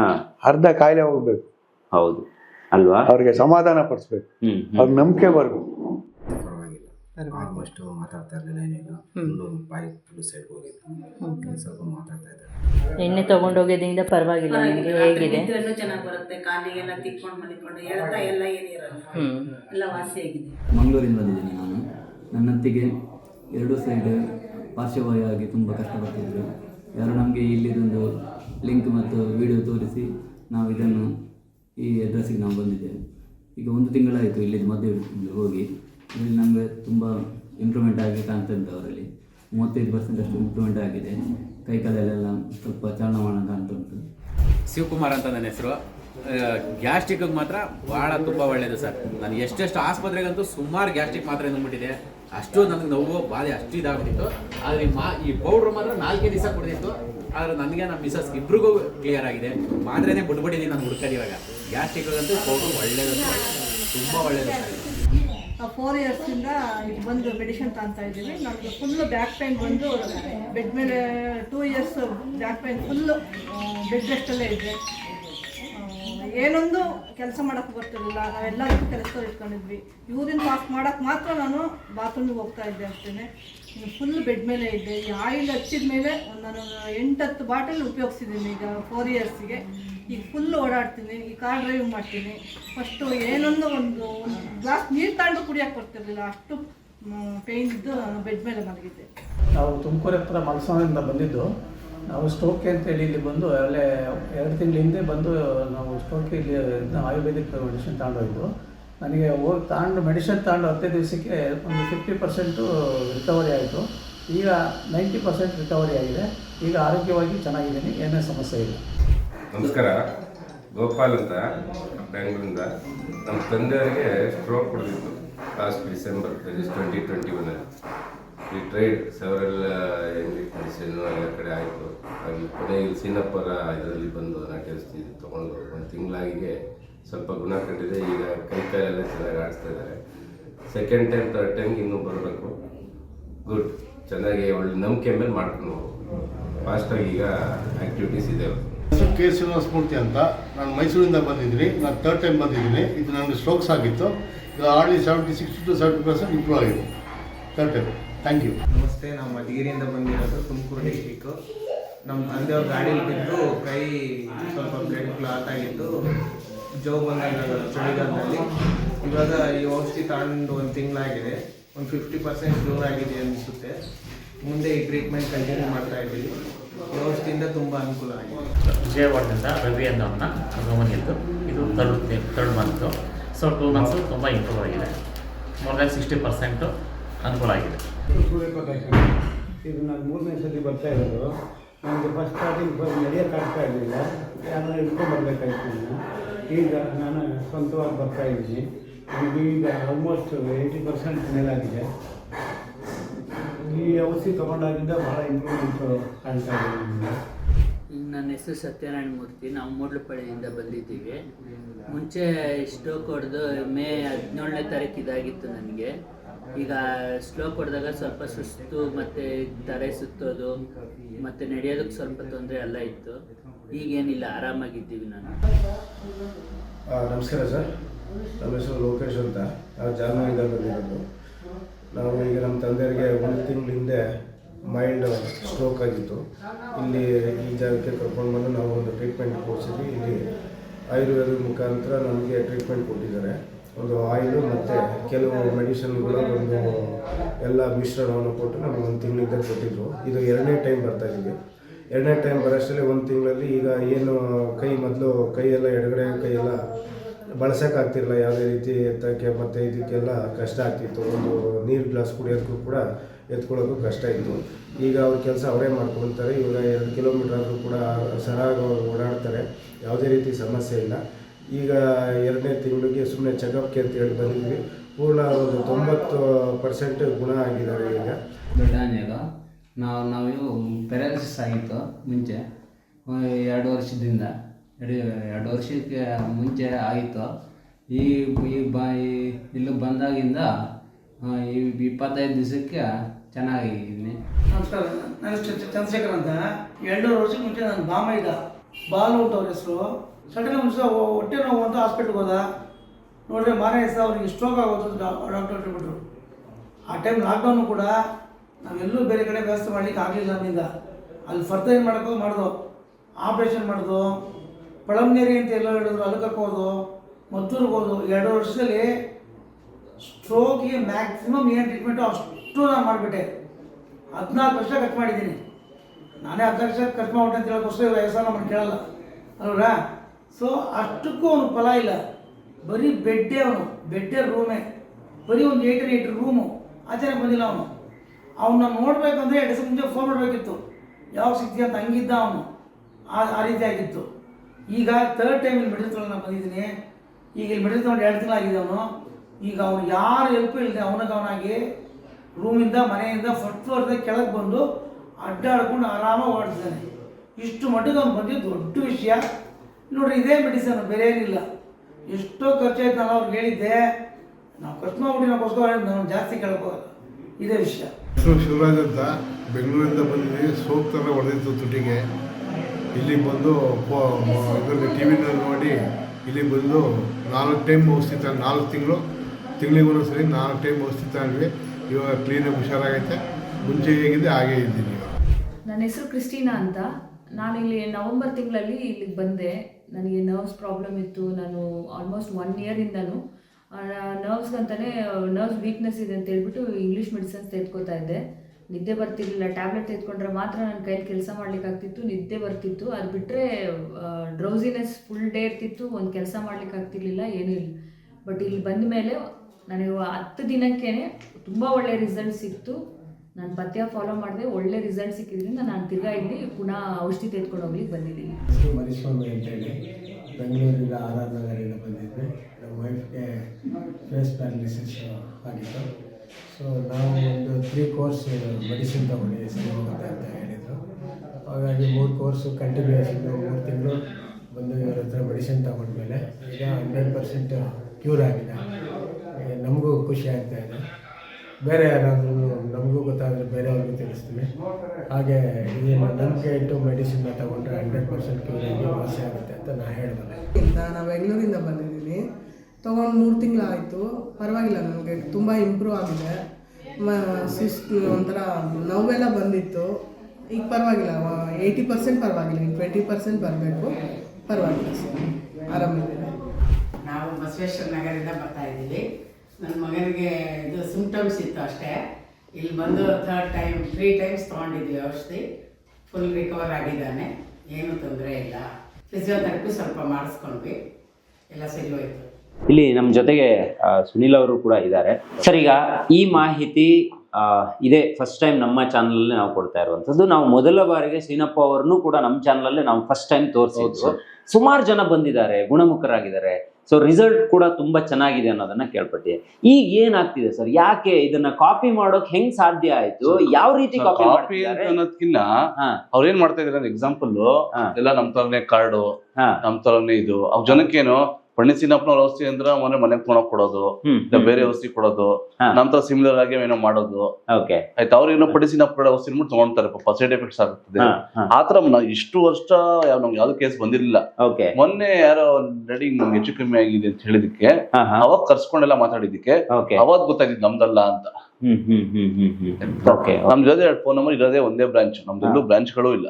ಅರ್ಧ ಕಾಯಿಲೆ ಹೋಗ್ಬೇಕು. ಹೌದು. ಅಲ್ವಾ? ಅವ್ರಿಗೆ ಸಮಾಧಾನ ಪಡಿಸ್ಬೇಕು. ಅವ್ರ ನಂಬಿಕೆ ಬರ್ಬೇಕು. ಆಲ್ಮೋಸ್ಟ್ ಮಾತಾಡ್ತಾ ಇರಲಿಲ್ಲ ಏನಿಲ್ಲ. ಫುಲ್ಲು ಬಾಯಿ ಫುಲ್ ಸೈಡ್ ಹೋಗಿತ್ತು. ಸ್ವಲ್ಪ ಮಾತಾಡ್ತಾ ಇದ್ದಾರೆ. ಎಣ್ಣೆ ತಗೊಂಡೋಗೋದ್ರಿಂದ ಪರವಾಗಿಲ್ಲ ನಿಮಗೆ ಹೇಗಿದೆ? ನಿದ್ರೆನೂ ಚೆನ್ನಾಗಿ ಬರುತ್ತೆ. ಕಾಲಿಗೆಲ್ಲ ತಿಕ್ಕೊಂಡು ಮಲಿಕೊಂಡು. ಹೇಳ್ತಾ ಎಲ್ಲ ಏನಿರಲ್ಲ. ಎಲ್ಲ ಎಲ್ಲ ವಾಸಿಯಾಗಿದೆ ಮಂಗಳೂರಿಂದ ಬಂದಿದ್ದೀನಿ ನಾನು. ನನ್ನಂತಿಗೆ ಎರಡು ಸೈಡ್ ಪಾರ್ಶ್ವವಾಯುವಾಗಿ ತುಂಬ ಕಷ್ಟಪಟ್ಟಿದ್ದರು ಯಾರು ನಮಗೆ ಇಲ್ಲಿದೊಂದು ಲಿಂಕ್ ಮತ್ತು ವಿಡಿಯೋ ತೋರಿಸಿ ನಾವು ಇದನ್ನು ಈ ಅಡ್ರೆಸ್ಸಿಗೆ ನಾವು ಬಂದಿದ್ದೇವೆ. ಈಗ ಒಂದು ತಿಂಗಳಾಯಿತು ಇಲ್ಲಿದ್ದು ಹೋಗಿ. ಇಲ್ಲಿ ನಮಗೆ ತುಂಬ ಇಂಪ್ರೂವ್ಮೆಂಟ್ ಆಗಿ ಕಾಣ್ತಾ ಉಂಟು ಅವರಲ್ಲಿ. ಮೂವತ್ತೈದು ಪರ್ಸೆಂಟ್ ಅಷ್ಟು ಇಂಪ್ರೂವ್ಮೆಂಟ್ ಆಗಿದೆ. ಕೈ ಕಾಲಲ್ಲೆಲ್ಲ ಸ್ವಲ್ಪ ಚಾಲನವಲನ ಕಾಣ್ತಾ ಉಂಟು ಶಿವಕುಮಾರ್ ಅಂತ ನನ್ನ ಹೆಸರು. ಗ್ಯಾಸ್ಟ್ರಿಕ್ಗೆ ಮಾತ್ರ ಭಾಳ ತುಂಬ ಒಳ್ಳೆಯದು ಸರ್. ನಾನು ಎಷ್ಟೆಷ್ಟು ಆಸ್ಪತ್ರೆಗಂತೂ ಸುಮಾರು ಗ್ಯಾಸ್ಟ್ರಿಕ್ ಮಾತ್ರೆ ನುಂಗ್ಬಿಟ್ಟಿದೆ ಅಷ್ಟು ನನಗೆ ನೋವು, ಬಾಧೆ ಅಷ್ಟು ಇದಾಗ್ಬಿಟ್ಟಿತ್ತು. ಆದರೆ ಮಾ, ಈ ಪೌಡ್ರ್ ಮಾತ್ರ ನಾಲ್ಕೇ ದಿವಸ ಕುಡಿದಿತ್ತು. ಆದರೆ ನನಗೆ ನಮ್ಮ ಮಿಸಸ್ ಇಬ್ರಿಗೂ ಕ್ಲಿಯರ್ ಆಗಿದೆ. ಮಾತ್ರೆನೇ ಬಿಟ್ಬಿಟ್ಟಿದ್ದೀನಿ ನಾನು ಹುಡ್ಕೋದು ಇವಾಗ. ಪೌಡ್ರು ಪೌಡ್ರ್ ಒಳ್ಳೇದು, ತುಂಬ ಒಳ್ಳೇದು. ಫೋರ್ ಇಯರ್ಸಿಂದ ಇಲ್ಲಿ ಬಂದು ಮೆಡಿಸಿನ್ ತಾಂತ ಇದ್ದೀವಿ ನಮಗೆ ಫುಲ್ಲು ಬ್ಯಾಕ್ ಪೈನ್ ಬಂದು ಬೆಡ್ ಮೇಲೆ two years back pain full bed ರೆಸ್ಟಲ್ಲೇ ಇದೆ. ಏನೊಂದು ಕೆಲಸ ಮಾಡೋಕ್ಕೆ ಬರ್ತಿರಲಿಲ್ಲ ನಾವೆಲ್ಲದಕ್ಕೂ ಕೆಲಸ ಇಟ್ಕೊಂಡಿದ್ವಿ. ಯೂರಿನ್ ಪಾಸ್ ಮಾಡೋಕ್ಕೆ ಮಾತ್ರ ನಾನು ಬಾತ್ರೂಮಿಗೆ ಹೋಗ್ತಾ ಇದ್ದೆ ಅಷ್ಟೇ ಫುಲ್ ಬೆಡ್ ಮೇಲೆ ಇದ್ದೆ ಈ ಆಯಿಲ್ ಹಚ್ಚಿದ ಮೇಲೆ ನಾನು ಎಂಟತ್ತು ಬಾಟಲ್ ಉಪಯೋಗಿಸಿದ್ದೀನಿ ಈಗ ಫೋರ್ ಇಯರ್ಸಿಗೆ ಈಗ ಫುಲ್ ಓಡಾಡ್ತೀನಿ, ಈ ಕಾರ್ ಡ್ರೈವ್ ಮಾಡ್ತೀನಿ. ಫಸ್ಟು ಏನೊಂದು ಒಂದು ಗ್ಲಾಸ್ ನೀರು ತಗೊಂಡು ಕುಡಿಯೋಕೆ ಬರ್ತಿರ್ಲಿಲ್ಲ ಅಷ್ಟು ಪೇಯ್ನ್ ಇದ್ದು ಬೆಡ್ ಮೇಲೆ ಮಲಗಿದ್ದೆ. ನಾವು ತುಮಕೂರು ಹತ್ರ ಮಲ್ಸೋನಿಂದ ಬಂದಿದ್ದು, ನಾವು ಸ್ಟೋಕೆ ಅಂತೇಳಿ ಇಲ್ಲಿ ಬಂದು, ಅಲ್ಲೇ ಎರಡು ತಿಂಗಳ ಹಿಂದೆ ಬಂದು ನಾವು ಸ್ಟೋಕೆ ಇಲ್ಲಿ ಆಯುರ್ವೇದಿಕ್ ಮೆಡಿಸಿನ್ ತಗೊಂಡೋಗಿದ್ದು ನನಗೆ ಹೋಗಿ ತಗೊಂಡು ಮೆಡಿಸಿನ್ ತಗೊಂಡು ಹತ್ತೇ ದಿವಸಕ್ಕೆ ಒಂದು ಫಿಫ್ಟಿ ಪರ್ಸೆಂಟು ರಿಕವರಿ ಆಯಿತು. ಈಗ ನೈಂಟಿ ಪರ್ಸೆಂಟ್ ರಿಕವರಿ ಆಗಿದೆ. ಈಗ ಆರೋಗ್ಯವಾಗಿ ಚೆನ್ನಾಗಿದ್ದೀನಿ, ಏನೇ ಸಮಸ್ಯೆ ಇಲ್ಲ. ನಮಸ್ಕಾರ. ಗೋಪಾಲ್ ಅಂತ, ಬೆಂಗಳೂರಿಂದ. ನಮ್ಮ ತಂದೆಯವರಿಗೆ ಸ್ಟ್ರೋಕ್ ಹೊಡೆದಿತ್ತು ಲಾಸ್ಟ್ ಡಿಸೆಂಬರ್ ಟ್ವೆಂಟಿ ಟ್ವೆಂಟಿ ಒನ್ನಲ್ಲಿ ಈ ಟ್ರೈಡ್ ಸೆವರಲ್ ಇಂಗ್ಲೀಷ್ ಮೆಡಿಸಿನ್ ಎಲ್ಲ ಕಡೆ ಆಯಿತು. ಹಾಗೆ ಕೊನೆಗೆ ಸಿನ್ನಪ್ಪರ ಇದರಲ್ಲಿ ಬಂದು ನಾಟ್ಯೌಷಧಿ ತೊಗೊಂಡು ಒಂದು ತಿಂಗಳಾಗಿಗೆ ಸ್ವಲ್ಪ ಗುಣ ಕಟ್ಟಿದೆ ಈಗ ಕೈ ಕಾಲೆಲ್ಲ ಚೆನ್ನಾಗಿ ಆಡಿಸ್ತಾ ಇದ್ದಾರೆ. ಸೆಕೆಂಡ್ ಟೈಮ್ ತರ್ಡ್ ಟೈಮ್ಗೆ ಇನ್ನೂ ಬರಬೇಕು. ಗುಡ್ ಚೆನ್ನಾಗಿ ಒಳ್ಳೆ ನಂಬಿಕೆ ಮೇಲೆ ಮಾಡ್ಕೊಂಡು ಫಾಸ್ಟಾಗಿ ಈಗ ಆ್ಯಕ್ಟಿವಿಟೀಸ್ ಇದೆ. ಹೆಸರು ಕೆ ಶ್ರೀನಿವಾಸಮೂರ್ತಿ ಅಂತ ನಾನು ಮೈಸೂರಿಂದ ಬಂದಿದ್ದೀನಿ. ನಾನು ತರ್ಡ್ ಟೈಮ್ ಬಂದಿದ್ದೀನಿ. ಇದು ನನಗೆ ಸ್ಟ್ರೋಕ್ಸ್ ಆಗಿತ್ತು. ಇದು already seventy six to seventy percent improve ಆಗಿದೆ. ತರ್ಡ್ ಟೈಮ್ ಥ್ಯಾಂಕ್ ಯು ನಮಸ್ತೆ. ನಾವು ಮಧುಗಿರಿಯಿಂದ ಬಂದಿರೋದು ತುಮಕೂರು ಡಿಸ್ಟಿಕ್ಕು ನಮ್ಮ ತಂದೆಯವ್ರ ಗಾಡೀಲಿ ಬಿದ್ದು ಕೈ ಸ್ವಲ್ಪ ಬ್ಲಡ್ ಕ್ಲಾತ್ ಆಗಿತ್ತು. ಜೋ ಬಂದಾಗ ಚಳಿಗಾಲದಲ್ಲಿ. ಇವಾಗ ಈ ಔಷಧಿ ತಗೊಂಡು ಒಂದು ತಿಂಗಳಾಗಿದೆ. ಒಂದು ಫಿಫ್ಟಿ ಪರ್ಸೆಂಟ್ ಕ್ಯೂರ್ ಆಗಿದೆ ಅನಿಸುತ್ತೆ ಮುಂದೆ ಈ ಟ್ರೀಟ್ಮೆಂಟ್ ಕಂಟಿನ್ಯೂ ಮಾಡ್ತಾ ಇದ್ದೀವಿ. ಔಷಧಿಯಿಂದ ತುಂಬ ಅನುಕೂಲ ಆಗಿದೆ. ವಿಜಯವಾಡದಿಂದ ರವಿ ಅನ್ನೋನ್ನ ಗಮನಿದ್ದು ಇದು third third month so two months ತುಂಬ ಇಂಪ್ರೂವ್ ಆಗಿದೆ. ಮೋರ್ ದ್ಯಾನ್ ಸಿಕ್ಸ್ಟಿ ಪರ್ಸೆಂಟು ಅನುಕೂಲ ಆಗಿದೆ. ಇದು ನಾನು ಮೂರನೇ ಸತಿ ಬರ್ತಾ ಇರೋದು. ನನಗೆ ಫಸ್ಟ್ ಸ್ಟಾರ್ಟಿಂಗ್ ಆಗ್ತಾ ಇರಲಿಲ್ಲ. ಯಾರನ್ನ ಇಟ್ಕೊಂಡು ಬರಬೇಕಾಗಿತ್ತು ನಾನು. ಈಗ ನಾನು ಸ್ವಂತವಾಗಿ ಬರ್ತಾ ಇದ್ದೀನಿ. ಈಗ ಆಲ್ಮೋಸ್ಟ್ ಏಯ್ಟಿ ಪರ್ಸೆಂಟ್ ಮೇಲಾಗಿದೆ. ಈ ಔಷಧಿ ತಗೊಂಡಾಗಿಂದ ಬಹಳ ಇಂಪ್ರೂವ್ಮೆಂಟ್ ಕಾಣ್ತಾ ಇದೆ ನಿಮಗೆ. ನನ್ನ ಹೆಸರು ಸತ್ಯನಾರಾಯಣ ಮೂರ್ತಿ. ನಾವು ಮೂಡ್ಲಪಳ್ಳಿಯಿಂದ ಬಂದಿದ್ದೀವಿ. ಮುಂಚೆ ಸ್ಟ್ರೋಕ್ ಹೊಡೆದು ಮೇ ಹದಿನೇಳನೇ ತಾರೀಕು ಇದಾಗಿತ್ತು ನನಗೆ. ಈಗ ಸ್ಟ್ರೋಕ್ ಹೊಡೆದಾಗ ಸ್ವಲ್ಪ ಸುಸ್ತು ಮತ್ತು ತಲೆ ಸುತ್ತೋದು ಮತ್ತು ನಡೆಯೋದಕ್ಕೆ ಸ್ವಲ್ಪ ತೊಂದರೆ ಎಲ್ಲ ಇತ್ತು. ಈಗೇನಿಲ್ಲ ಆರಾಮಾಗಿದ್ದೀವಿ ನಾನು. ಆ, ನಮಸ್ಕಾರ ಸರ್. ನಮ್ಮ ಹೆಸರು ಲೋಕೇಶ್ ಅಂತ. ನಾವು ಬಂದಿರೋದು ನಾವು ಈಗ ನಮ್ಮ ತಂದೆಯವರಿಗೆ ಒಂದು ತಿಂಗಳ ಹಿಂದೆ ಮೈಲ್ಡ್ ಸ್ಟ್ರೋಕ್ ಆಗಿತ್ತು. ಇಲ್ಲಿ ಈ ಜಾಗಕ್ಕೆ ಕರ್ಕೊಂಡು ಬಂದು ನಾವು ಒಂದು ಟ್ರೀಟ್ಮೆಂಟ್ ಕೊಡಿಸಿದ್ವಿ. ಇಲ್ಲಿ ಆಯುರ್ವೇದದ ಮುಖಾಂತರ ನಮಗೆ ಟ್ರೀಟ್ಮೆಂಟ್ ಕೊಟ್ಟಿದ್ದಾರೆ. ಒಂದು ಆಯಿಲು ಮತ್ತು ಕೆಲವು ಮೆಡಿಸಿನ್ಗಳು ಒಂದು ಎಲ್ಲ ಮಿಶ್ರಣವನ್ನು ಕೊಟ್ಟು ನಮಗೆ ಒಂದು ತಿಂಗಳಿಂದ ಕೊಟ್ಟಿದ್ರು. ಇದು ಎರಡನೇ ಟೈಮ್ ಬರ್ತಾ ಇದೆ ಎರಡನೇ ಟೈಮ್ ಬರೋಷ್ಟರಲ್ಲಿ ಒಂದು ತಿಂಗಳಲ್ಲಿ ಈಗ ಏನು ಕೈ ಮೊದಲು ಕೈಯೆಲ್ಲ ಎಡಗಡೆ, ಕೈಯೆಲ್ಲ ಬಳಸೋಕ್ಕಾಗ್ತಿರಲಿಲ್ಲ. ಯಾವುದೇ ರೀತಿ ಎತ್ತಕ್ಕೆ ಮತ್ತು ಇದಕ್ಕೆಲ್ಲ ಕಷ್ಟ ಆಗ್ತಿತ್ತು. ಒಂದು ನೀರು ಗ್ಲಾಸ್ ಕುಡಿಯೋದಕ್ಕೂ ಕೂಡ ಎತ್ಕೊಳ್ಳೋಕ್ಕೂ ಕಷ್ಟ ಇತ್ತು. ಈಗ ಅವ್ರ ಕೆಲಸ ಅವರೇ ಮಾಡ್ಕೊಳ್ತಾರೆ. ಇವಾಗ ಎರಡು ಕಿಲೋಮೀಟ್ರ್ ಆದರೂ ಕೂಡ ಸರಾಗ ಓಡಾಡ್ತಾರೆ. ಯಾವುದೇ ರೀತಿ ಸಮಸ್ಯೆ ಇಲ್ಲ. ಈಗ ಎರಡನೇ ತಿಂಗಳಿಗೆ ಸುಮ್ಮನೆ ಚೆಕಪ್ಗೆ ಅಂತ ಹೇಳಿ ಬಂದಿದ್ವಿ. ಪೂರ್ಣ ಒಂದು ತೊಂಬತ್ತು ಪರ್ಸೆಂಟ್ ಗುಣ ಆಗಿದ್ದಾರೆ ಈಗ. ದೊಡ್ಡಾನ್ಯಾಗ ನಾವು ನಾವು ಪ್ಯಾರಾಲಿಸಿಸ್ ಆಗಿತ್ತು ಮುಂಚೆ. ಎರಡು ವರ್ಷದಿಂದ. ಎರಡು ಎರಡು ವರ್ಷಕ್ಕೆ ಮುಂಚೆ ಆಗಿತ್ತು. ಈ ಈ ಬ ಇಲ್ಲಿ ಬಂದಾಗಿಂದ ಈ ಇಪ್ಪತ್ತೈದು ದಿವಸಕ್ಕೆ ಚೆನ್ನಾಗಿದ್ದೀನಿ. ನಮಸ್ಕಾರ, ನನ್ನ ಹೆಸರು ಚಂದ್ರಶೇಖರ್ ಅಂತ. ಎರಡೂವರೆ ವರ್ಷಕ್ಕೆ ಮುಂಚೆ ನನ್ನ ಬಾಮ ಇದ್ದ. ಬಾಲು ಅಂತ ಅವ್ರ ಹೆಸರು. ಸಡನ್ ಮುಂಚೆ ಹೊಟ್ಟೆ ನೋವು ಅಂತ ಹಾಸ್ಪಿಟ್ಲ್ಗೆ ಹೋದ. ನೋಡಿದ್ರೆ ಮಾರನೇ ದಿವಸ ಅವ್ರಿಗೆ ಸ್ಟ್ರೋಕ್ ಆಗೋದು ಡಾಕ್ಟರ್ ಹೇಳ್ಬಿಟ್ರು ಆ ಟೈಮ್ ಲಾಕ್ಡೌನು ಕೂಡ ನಾವೆಲ್ಲೂ ಬೇರೆ ಕಡೆ ವ್ಯವಸ್ಥೆ ಮಾಡಲಿಕ್ಕೆ ಆಗಲಿಲ್ಲ ನಮ್ಮಿಂದ ಅಲ್ಲಿ ಫರ್ದರ್ ಏನು ಮಾಡೋಕ್ಕೋ ಮಾಡಿದೋ. ಆಪ್ರೇಷನ್ ಮಾಡ್ದು. ಪಳಂನೇರಿ ಅಂತ ಎಲ್ಲ ಹೇಳಿದ್ರು. ಅದಕ್ಕೆ ಹೋದು ಮದ್ದೂರಿಗೆ ಹೋದು ಎರಡು ವರ್ಷದಲ್ಲಿ ಸ್ಟ್ರೋಕ್ಗೆ ಮ್ಯಾಕ್ಸಿಮಮ್ ಏನು ಟ್ರೀಟ್ಮೆಂಟು ಅಷ್ಟು ನಾನು ಮಾಡಿಬಿಟ್ಟೆ. ಹದಿನಾಲ್ಕು ವರ್ಷ ಖರ್ಚು ಮಾಡಿದ್ದೀನಿ. ನಾನೇ ಹತ್ತು ವರ್ಷ ಖರ್ಚು ಮಾಡ್ಬಿಟ್ಟೆ ಅಂತ ಹೇಳೋಕ್ಕೋಸ್ಕರ ಇವ್ರು ಸಾವಿರ ನಮ್ಮನ್ನು ಕೇಳಲ್ಲ. ಅಲ್ವರಾ ಸೊ ಅಷ್ಟಕ್ಕೂ ಅವನು ಫಲ ಇಲ್ಲ. ಬರೀ ಬೆಡ್ಡೆ ಅವನು. ಬೆಡ್ಡೇ ರೂಮೇ ಬರೀ ಒಂದು ಏಟರ್ ಏಟರ್ ರೂಮು ಆಚೆನೆ ಬಂದಿಲ್ಲ ಅವನು. ಅವನ್ನ ನೋಡಬೇಕಂದ್ರೆ ಎರಡು ಮುಂಚೆ ಫೋನ್ ಮಾಡಬೇಕಿತ್ತು. ಯಾವಾಗ ಸಿಗ್ತೀಯ ಅಂತ ಹಂಗಿದ್ದ ಅವನು. ಆ ರೀತಿ ಆಗಿತ್ತು. ಈಗ ತರ್ಡ್ ಟೈಮ್ ಇಲ್ಲಿ ಮೆಡಿಸಿನ್ ತಗೊಂಡು ನಾನು ಬಂದಿದ್ದೀನಿ. ಈಗ ಇಲ್ಲಿ ಮೆಡಿಸಿನ್ ತಗೊಂಡು ಎರಡು ತಿಂಗಳಾಗಿದೆ ಅವನು. ಈಗ ಅವನು ಯಾರು ಹೆಲ್ಪ್ ಇಲ್ಲದೆ ಅವನಿಗೆ ಅವನಾಗಿ ರೂಮಿಂದ ಮನೆಯಿಂದ ಫಸ್ಟ್ ಫ್ಲೋರ್ದ ಕೆಳಗೆ ಬಂದು ಅಡ್ಡಾಡ್ಕೊಂಡು ಆರಾಮಾಗಿ ಓಡಿಸಿದ್ದಾನೆ ಇಷ್ಟು ಮಟ್ಟಿಗೆ ಅವ್ನು ಬಂದಿದ್ದು ದೊಡ್ಡ ವಿಷಯ. ನೋಡ್ರಿ, ಇದೇ ಮೆಡಿಸನ್ ಬೇರೆ ಏನಿಲ್ಲ. ಎಷ್ಟೋ ಖರ್ಚಾಯ್ತು ನಾನು ಅವ್ರಿಗೆ ಹೇಳಿದ್ದೆ. ನಾವು ಖರ್ಚು ಮಾಡ್ಬಿಟ್ಟು ನಾಕೋಸ್ಕರ ನಾನು ಜಾಸ್ತಿ ಕೇಳ್ಕೋಲ್ಲ ಇದೇ ವಿಷಯ. ಶಿವರಾಜ್ ಅಂತ ಬೆಂಗಳೂರಿಂದ ಬಂದಿದ್ದೀವಿ ಸೋಪ್ ಥರ ಹೊಡೆದಿತ್ತು ತುಟಿಗೆ. ಇಲ್ಲಿ ಬಂದು ಇದರಲ್ಲಿ ಟಿ ವಿನಲ್ಲಿ ನೋಡಿ, ಇಲ್ಲಿ ಬಂದು ನಾಲ್ಕು ಟೈಮ್ ಔಷಧಿ ನಾಲ್ಕು ತಿಂಗಳು, ತಿಂಗಳಿಗೆ ಒಂದೊಂದ್ಸರಿ ನಾಲ್ಕು ಟೈಮ್ ಔಷಧಿ ತಗೊಂಡ್ವಿ ಇವಾಗ ಕ್ಲೀನಾಗಿ ಹುಷಾರಾಗೈತೆ. ಮುಂಚೆ ಹೇಗಿದೆ, ಹಾಗೇ ಇದ್ದೀನಿ ನನ್ನ ಹೆಸರು ಕ್ರಿಸ್ಟಿನಾ ಅಂತ. ನಾನು ಇಲ್ಲಿ ನವಂಬರ್ ತಿಂಗಳಲ್ಲಿ ಇಲ್ಲಿಗೆ ಬಂದೆ. ನನಗೆ ನರ್ವ್ಸ್ ಪ್ರಾಬ್ಲಮ್ ಇತ್ತು. ನಾನು ಆಲ್ಮೋಸ್ಟ್ ಒನ್ ಇಯರಿಂದನೂ ನರ್ವ್ಸ್ಗಂತಲೇ ನರ್ವ್ಸ್ ವೀಕ್ನೆಸ್ ಇದೆ ಅಂತ ಹೇಳ್ಬಿಟ್ಟು ಇಂಗ್ಲೀಷ್ ಮೆಡಿಸನ್ಸ್ ತೆಗೆದುಕೊತಾ ಇದ್ದೆ. ನಿದ್ದೆ ಬರ್ತಿರ್ಲಿಲ್ಲ ಟ್ಯಾಬ್ಲೆಟ್ ತೆಗೆದುಕೊಂಡ್ರೆ ಮಾತ್ರ ನನ್ನ ಕೈಲಿ ಕೆಲಸ ಮಾಡ್ಲಿಕ್ಕಾಗ್ತಿತ್ತು, ನಿದ್ದೆ ಬರ್ತಿತ್ತು. ಅದು ಬಿಟ್ಟರೆ ಡ್ರೌಸಿನೆಸ್ ಫುಲ್ ಡೇ ಇರ್ತಿತ್ತು, ಒಂದು ಕೆಲಸ ಮಾಡ್ಲಿಕ್ಕೆ ಆಗ್ತಿರ್ಲಿಲ್ಲ ಏನೂ ಇಲ್ಲ. ಬಟ್ ಇಲ್ಲಿ ಬಂದ ಮೇಲೆ ನನಗೆ ಹತ್ತು ದಿನಕ್ಕೇ ತುಂಬ ಒಳ್ಳೆ ರಿಸಲ್ಟ್ ಸಿಕ್ತು. ನಾನು ಪಥ್ಯ ಫಾಲೋ ಮಾಡಿದೆ, ಒಳ್ಳೆ ರಿಸಲ್ಟ್ ಸಿಕ್ಕಿದ್ರಿಂದ ನಾನು ತಿರ್ಗಾ ಇಲ್ಲಿ ಪುನಃ ಔಷಧಿ ತೆಗೆದುಕೊಂಡು ಹೋಗ್ಲಿಕ್ಕೆ ಬಂದಿದ್ದೀನಿ. ಮರಿಸ್ವಾಮಿ ಅಂತೇಳಿ ಬೆಂಗಳೂರಿಂದ ಬಂದಿದ್ವಿ ನಮ್ಮ ವೈಫ್ಗೆ ಫೇಸ್ ಸೊ ನಾವು ಒಂದು ತ್ರೀ ಕೋರ್ಸ್ ಮೆಡಿಸಿನ್ ತಗೊಂಡು ಸಿಗುತ್ತೆ ಅಂತ ಹೇಳಿದರು. ಹಾಗಾಗಿ ಮೂರು ಕೋರ್ಸು ಕಂಟಿನ್ಯೂಸ್ ಮೂರು ತಿಂಗಳು ಬಂದು ಇವ್ರ ಹತ್ರ ಮೆಡಿಸಿನ್ ತಗೊಂಡ್ಮೇಲೆ ಈಗ ಹಂಡ್ರೆಡ್ ಪರ್ಸೆಂಟ್ ಕ್ಯೂರ್ ಆಗಿದೆ. ನಮಗೂ ಖುಷಿ ಆಗ್ತಾ ಇದೆ. ಬೇರೆ ಯಾರಾದರೂ ನಮಗೂ ಗೊತ್ತಾದರೆ ಬೇರೆಯವ್ರಿಗೂ ತಿಳಿಸ್ತೀನಿ. ಹಾಗೆ ಇದೇನು ನಂಬಿಕೆ ಇಟ್ಟು ಮೆಡಿಸಿನ್ನ ತಗೊಂಡ್ರೆ ಹಂಡ್ರೆಡ್ ಪರ್ಸೆಂಟ್ ಕ್ಯೂರ್ ಆಗಿ ವಾಸಿ ಆಗುತ್ತೆ ಅಂತ ನಾನು ಹೇಳ್ಬೋದು ನಾನು ಬೆಂಗಳೂರಿಂದ ಬಂದಿದ್ದೀನಿ. ತೊಗೊಂಡು ಮೂರು ತಿಂಗಳಾಯಿತು. ಪರವಾಗಿಲ್ಲ ನನಗೆ ತುಂಬ ಇಂಪ್ರೂವ್ ಆಗಿದೆ. ಮ ಸುಸ್ತು ಒಂಥರ ನೋವೆಲ್ಲ ಬಂದಿತ್ತು. ಈಗ ಪರವಾಗಿಲ್ಲ ಏಯ್ಟಿ ಪರ್ಸೆಂಟ್ ಪರವಾಗಿಲ್ಲ, ಈಗ ಟ್ವೆಂಟಿ ಪರ್ಸೆಂಟ್ ಬರಬೇಕು. ಪರವಾಗಿಲ್ಲ ಸರ್ ಆರಾಮಿದ್ದೀನಿ ನಾವು ಬಸವೇಶ್ವರ ನಗರದಿಂದ ಬರ್ತಾ ಇದ್ದೀವಿ. ನನ್ನ ಮಗನಿಗೆ ಇದು ಸಿಂಪ್ಟಮ್ಸ್ ಇತ್ತು ಅಷ್ಟೇ. ಇಲ್ಲಿ ಬಂದು ಥರ್ಡ್ ಟೈಮ್ ತ್ರೀ ಟೈಮ್ಸ್ ತೊಗೊಂಡಿದ್ವಿ ಔಷಧಿ. ಫುಲ್ ರಿಕವರ್ ಆಗಿದ್ದಾನೆ. ಏನೂ ತೊಂದರೆ ಇಲ್ಲ. ಫಿಸಿಯೋಥೆರಪಿ ಸ್ವಲ್ಪ ಮಾಡಿಸ್ಕೊಂಡ್ವಿ. ಎಲ್ಲ ಸರಿ ಇಲ್ಲಿ ನಮ್ಮ ಜೊತೆಗೆ ಸುನಿಲ್ ಅವರು ಕೂಡ ಇದ್ದಾರೆ. ಸರ್ ಈಗ ಈ ಮಾಹಿತಿ ಇದೇ ಫಸ್ಟ್ ಟೈಮ್ ನಮ್ಮ ಚಾನಲ್ ನಾವು ಕೊಡ್ತಾ ಇರುವಂತದ್ದು ನಾವು ಮೊದಲ ಬಾರಿಗೆ ಶ್ರೀನಪ್ಪ ಅವರನ್ನು ಕೂಡ ನಮ್ಮ ಚಾನಲ್ ನಾವು ಫಸ್ಟ್ ಟೈಮ್ ತೋರಿಸಿದ್ವಿ. ಸುಮಾರು ಜನ ಬಂದಿದ್ದಾರೆ ಗುಣಮುಖರಾಗಿದ್ದಾರೆ. ಸೊ ರಿಸಲ್ಟ್ ಕೂಡ ತುಂಬಾ ಚೆನ್ನಾಗಿದೆ ಅನ್ನೋದನ್ನ ಕೇಳ್ಪಟ್ಟೆ. ಈಗ ಏನಾಗ್ತಿದೆ ಸರ್? ಯಾಕೆ ಇದನ್ನ ಕಾಪಿ ಮಾಡೋಕ್ ಹೆಂಗ್ ಸಾಧ್ಯ ಆಯ್ತು? ಯಾವ ರೀತಿ ಕಾಪಿ ಅನ್ನೋದಕ್ಕಿನ್ನ ಅವ್ರೇನ್ ಅವ್ರ ಏನ್ ಮಾಡ್ತಾ ಇದಾರೆ ಎಕ್ಸಾಂಪಲ್ ಎಲ್ಲ ನಮ್ ತರನೇ ಕಾರ್ಡು ನಮ್ ತರನೇ ಇದು. ಅವ್ರ ಜನಕ್ಕೇನು ಪಂಡಿಸಿನಪ್ಪನವ್ರ ಔಷಧಿ ಅಂದ್ರೆ ಮನೆ ಮನೆಗೆ ತೊಗೊಂಡೋಗ್ ಕೊಡೋದು ಇಲ್ಲ ಬೇರೆ ಔಷಧಿ ಕೊಡೋದು ನಂತರ ತರ ಸಿಮಿಲರ್ ಆಗಿ ಏನೋ ಮಾಡೋದು. ಓಕೆ. ಆಯ್ತು ಅವ್ರು ಏನೋ ಪಡಿಸಿನಪ್ಪ ಔಷಧಿ ಅಂದ್ಬಿಟ್ಟು ತಗೊಂತಾರೆ ಪಾಪ ಸೈಡ್ ಎಫೆಕ್ಟ್ಸ್ ಆಗುತ್ತದೆ. ಆತರ ಇಷ್ಟು ವರ್ಷ ಯಾವ ನಮ್ಗೆ ಯಾವ್ದು ಕೇಸ್ ಬಂದಿರ್ಲಿಲ್ಲ. ಮೊನ್ನೆ ಯಾರೋ ರೆಡಿ ನಮ್ಗೆ ಹೆಚ್ಚು ಕಮ್ಮಿ ಆಗಿದೆ ಅಂತ ಹೇಳಿದಕ್ಕೆ ಅವಾಗ ಕರ್ಸ್ಕೊಂಡೆಲ್ಲ ಮಾತಾಡಿದಕ್ಕೆ ಅವಾಗ ಗೊತ್ತಾಗಿದ್ದು ನಮ್ದಲ್ಲ ಅಂತ. ನಮ್ ಜೊತೆ ಫೋನ್ ನಂಬರ್ ಇರೋದೇ ಒಂದೇ ಬ್ರಾಂಚ್ ನಮ್ದೆಲ್ಲೂ ಬ್ರಾಂಚ್ಗಳು ಇಲ್ಲ.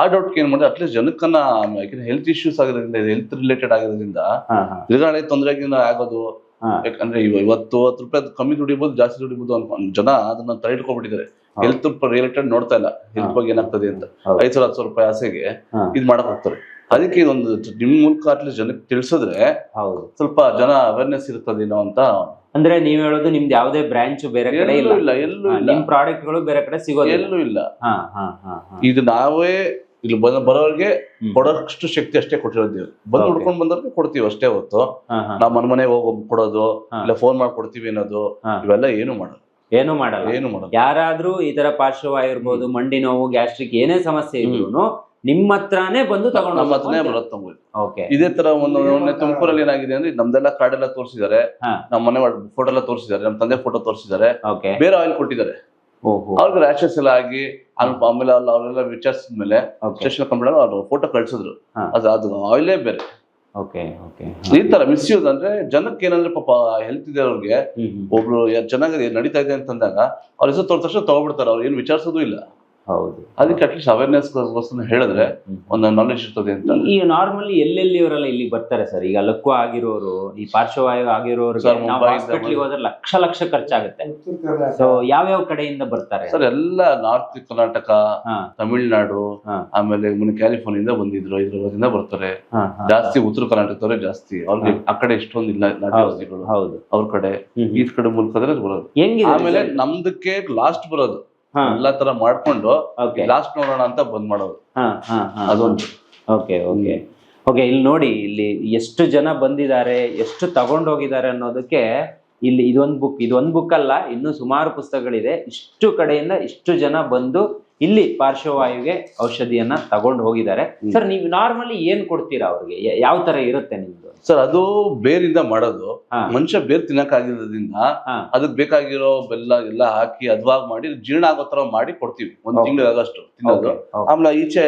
ಆ ಡೌಟ್ ಏನ್ ಮಾಡಿದ್ರೆ ಅಟ್ಲೀಸ್ಟ್ ಜನಕ್ಕನ್ನ ಹೆಲ್ತ್ ಇಶ್ಯೂಸ್ ಆಗಿರೋದ್ರಿಂದ ಹೆಲ್ತ್ ರಿಲೇಟೆಡ್ ಆಗಿರೋದ್ರಿಂದ ದೀರ್ಘಾಳೆ ತೊಂದರೆ ಆಗೋದು. ಯಾಕಂದ್ರೆ ಇವ ಇವತ್ತು ಹತ್ತು ರೂಪಾಯಿ ಕಮ್ಮಿ ದುಡಿಬಹುದು ಜಾಸ್ತಿ ದುಡಿಬಹುದು ಅನ್ಕೊಂಡ್ ಜನ ಅದನ್ನ ತಲೆ ಇಟ್ಕೊಂಡ್ಬಿಟ್ಟಿದ್ದಾರೆ ಹೆಲ್ತ್ ರಿಲೇಟೆಡ್ ನೋಡ್ತಾ ಇಲ್ಲ. ಹೆಲ್ತ್ ಬಗ್ಗೆ ಏನಾಗ್ತದೆ ಅಂತ. ಐದ್ ಸಾವಿರ ಹತ್ತು ಸಾವಿರ ರೂಪಾಯಿ ಆಸೆಗೆ ಇದ್ ಮಾಡಕ್ ಹೋಗ್ತಾರೆ. ಅದಕ್ಕೆ ಇದೊಂದು ನಿಮ್ ಮೂಲಕ ಅಟ್ಲೀಸ್ಟ್ ಜನಕ್ಕೆ ತಿಳಿಸಿದ್ರೆ ಸ್ವಲ್ಪ ಜನ ಅವೇರ್ನೆಸ್ ಇರ್ತದೇನೋ ಅಂತ ಅಂದ್ರೆ ನೀವ್ ಹೇಳೋದು ನಿಮ್ದು ಯಾವುದೇ ಬ್ರಾಂಚ್ ಬೇರೆ ಕಡೆ ಎಲ್ಲೂ ಇಲ್ಲ. ಇಲ್ಲ ಎಲ್ಲೂ ಹಾ, ಇಲ್ಲ. ನಿಮ್ ಪ್ರಾಡಕ್ಟ್ಗಳು ಬೇರೆ ಕಡೆ ಸಿಗೋದಿಲ್ಲ. ಎಲ್ಲೂ ಇಲ್ಲ. ಹಾ ಹಾ ಹಾ ಹಾ. ಇದು ನಾವೇ ಇಲ್ಲಿ ಬಂದ ಬರೋರಿಗೆ ಕೊಡೋಷ್ಟು ಶಕ್ತಿ ಅಷ್ಟೇ ಕೊಟ್ಟಿರೋದು. ಬಂದು Okay. ಹುಡ್ಕೊಂಡ್ ಬಂದವ್ರಿಗೆ ಕೊಡ್ತೀವಿ ಅಷ್ಟೇ ಹೊತ್ತು. ನಾವ್ ಮನ್ ಮನೆಗೆ ಹೋಗಿ ಕೊಡೋದು ಇಲ್ಲ ಫೋನ್ ಮಾಡಿ ಕೊಡ್ತೀವಿ ಅನ್ನೋದು ಇವೆಲ್ಲ ಏನು ಮಾಡೋದು ಏನು ಮಾಡಲ್ಲ. ಏನು ಮಾಡಲ್ಲ. ಯಾರಾದ್ರೂ ಈ ತರ ಪಾರ್ಶ್ವವಾಯು ಇರ್ಬೋದು ಮಂಡಿ ನೋವು ಗ್ಯಾಸ್ಟ್ರಿಕ್ ಏನೇ ಸಮಸ್ಯೆ ಇದ್ರು ನಿಮ್ಮ ಹತ್ರನೇ ಬಂದು ತಗೊಂಡು ನಮ್ಮ ಹತ್ರನೇ ಬರೋದು ತಗೊಂಡು ಓಕೆ ಇದೇ ತರ ಒಂದು ಮೊನ್ನೆ ತುಮಕೂರಲ್ಲಿ ಏನಾಗಿದೆ ಅಂದ್ರೆ ನಮ್ದೆಲ್ಲ ಕಾರ್ಡ್ ಎಲ್ಲ ತೋರಿಸಿದ್ದಾರೆ. ನಮ್ಮ ಮನೆ ಫೋಟೋ ಎಲ್ಲ ತೋರಿಸಿದ್ದಾರೆ. ನಮ್ಮ ತಂದೆ ಫೋಟೋ ತೋರಿಸಿದ್ದಾರೆ. ಬೇರೆ ಆಯಿಲ್ ಕೊಟ್ಟಿದ್ದಾರೆ. ಅವ್ರಿಗೆ ರ್ಯಾಶಸ್ ಎಲ್ಲ ಆಗಿ ಆಮೇಲೆ ಅವ್ರೆಲ್ಲ ವಿಚಾರಿಸಿದ ಮೇಲೆ ಸ್ಟೇಷನ್ ಕಂಪ್ಲೇಂಟ್ ಅವ್ರು ಫೋಟೋ ಕಳ್ಸಿದ್ರು. ಅದು ಅದು ಆಯಿಲೇ ಬೇರೆ. ಈ ತರ ಮಿಸ್ಯೂಸ್ ಅಂದ್ರೆ ಜನಕ್ಕೆ ಏನಂದ್ರೆ ಪಾಪ ಹೆಲ್ತ್ ಇದೆ ಅವ್ರಿಗೆ. ಒಬ್ರು ಚೆನ್ನಾಗಿ ನಡೀತಾ ಇದೆ ಅಂತಂದಾಗ ಅವ್ರ ಹೆಸರು ತೋರಿದ ತಕ್ಷಣ ತಗೊಬಿಡ್ತಾರೆ. ಅವ್ರು ಏನು ವಿಚಾರಿಸೋದು ಇಲ್ಲ. ಹೌದು. ಅದಕ್ಕೆ ಅಟ್ಲೀಸ್ಟ್ ಅವೇರ್ನೆಸ್ ಹೇಳಿದ್ರೆ ಒಂದು ನಾಲೆಜ್ ಇರ್ತದೆ ಅಂತ. ಈಗ ನಾರ್ಮಲಿ ಎಲ್ಲೆಲ್ಲಿ ಅವರೆಲ್ಲ ಇಲ್ಲಿ ಬರ್ತಾರೆ ಸರ್? ಈಗ ಲಕ್ಕು ಆಗಿರೋರು ಈ ಪಾರ್ಶ್ವವಾಯು ಆಗಿರೋರು ನಾವು ಹಾಸ್ಪಿಟ್ಲಿಗೆ ಹೋದ್ರೆ ಲಕ್ಷ ಲಕ್ಷ ಖರ್ಚಾಗುತ್ತೆ. ಸೊ ಯಾವ್ಯಾವ ಕಡೆಯಿಂದ ಬರ್ತಾರೆ? ಸರ್ ಎಲ್ಲ ನಾರ್ತ್ ಕರ್ನಾಟಕ ತಮಿಳ್ನಾಡು ಆಮೇಲೆ ಮುನ್ನ ಕ್ಯಾಲಿಫೋರ್ನಿಯಿಂದ ಬಂದಿದ್ರು ಹೈದರಾಬಾದಿಂದ ಬರ್ತಾರೆ. ಜಾಸ್ತಿ ಉತ್ತರ ಕರ್ನಾಟಕದವರೇ ಜಾಸ್ತಿ. ಅವ್ರಿಗೆ ಆ ಕಡೆ ಇಷ್ಟೊಂದು ಇಲ್ಲ ಹೌದು, ಅವ್ರ ಕಡೆ. ಈ ಕಡೆ ಮೂಲಕ ಬರೋದು. ಹೆಂಗಿದೆ ಆಮೇಲೆ? ನಮ್ದಕ್ಕೆ ಲಾಸ್ಟ್ ಬರೋದು. ಎಲ್ಲಾ ತರ ಮಾಡ್ಕೊಂಡು ಲಾಸ್ಟ್ ನೋಡೋಣ ಅಂತ ಬಂದ್ ಮಾಡೋದು ಹಾ ಹಾ ಹಾ ಅದೊಂದು. ಓಕೆ ಓಕೆ ಓಕೆ ಇಲ್ಲಿ ನೋಡಿ ಇಲ್ಲಿ ಎಷ್ಟು ಜನ ಬಂದಿದ್ದಾರೆ ಎಷ್ಟು ತಗೊಂಡೋಗಿದ್ದಾರೆ ಅನ್ನೋದಕ್ಕೆ ಇಲ್ಲಿ ಇದೊಂದು ಬುಕ್ ಇದೊಂದು ಬುಕ್ ಅಲ್ಲ ಇನ್ನೂ ಸುಮಾರು ಪುಸ್ತಕಗಳಿದೆ. ಇಷ್ಟು ಕಡೆಯಿಂದ ಇಷ್ಟು ಜನ ಬಂದು ಇಲ್ಲಿ ಪಾರ್ಶ್ವವಾಯುಗೆ ಔಷಧಿಯನ್ನ ತಗೊಂಡು ಹೋಗಿದ್ದಾರೆ. ಸರ್ ನೀವು ನಾರ್ಮಲಿ ಏನ್ ಕೊಡ್ತೀರಾ ಅವ್ರಿಗೆ? ಯಾವ ತರ ಇರುತ್ತೆ ನಿಮ್ದು ಸರ್ ಅದು ಬೇರಿಂದ ಮಾಡೋದು. ಮನುಷ್ಯ ಬೇರ್ ತಿನ್ನಕ್ ಆಗಿರೋದ್ರಿಂದ ಅದಕ್ಕೆ ಬೇಕಾಗಿರೋ ಬೆಲ್ಲ ಎಲ್ಲ ಹಾಕಿ ಅದ್ವಾಗಿ ಮಾಡಿ ಜೀರ್ಣ ಆಗೋ ತರ ಮಾಡಿ ಕೊಡ್ತೀವಿ. ಒಂದ್. ತಿಂಗಳು ಆಗಷ್ಟು ತಿನ್ನೋದು. ಆಮೇಲೆ ಈಚೆ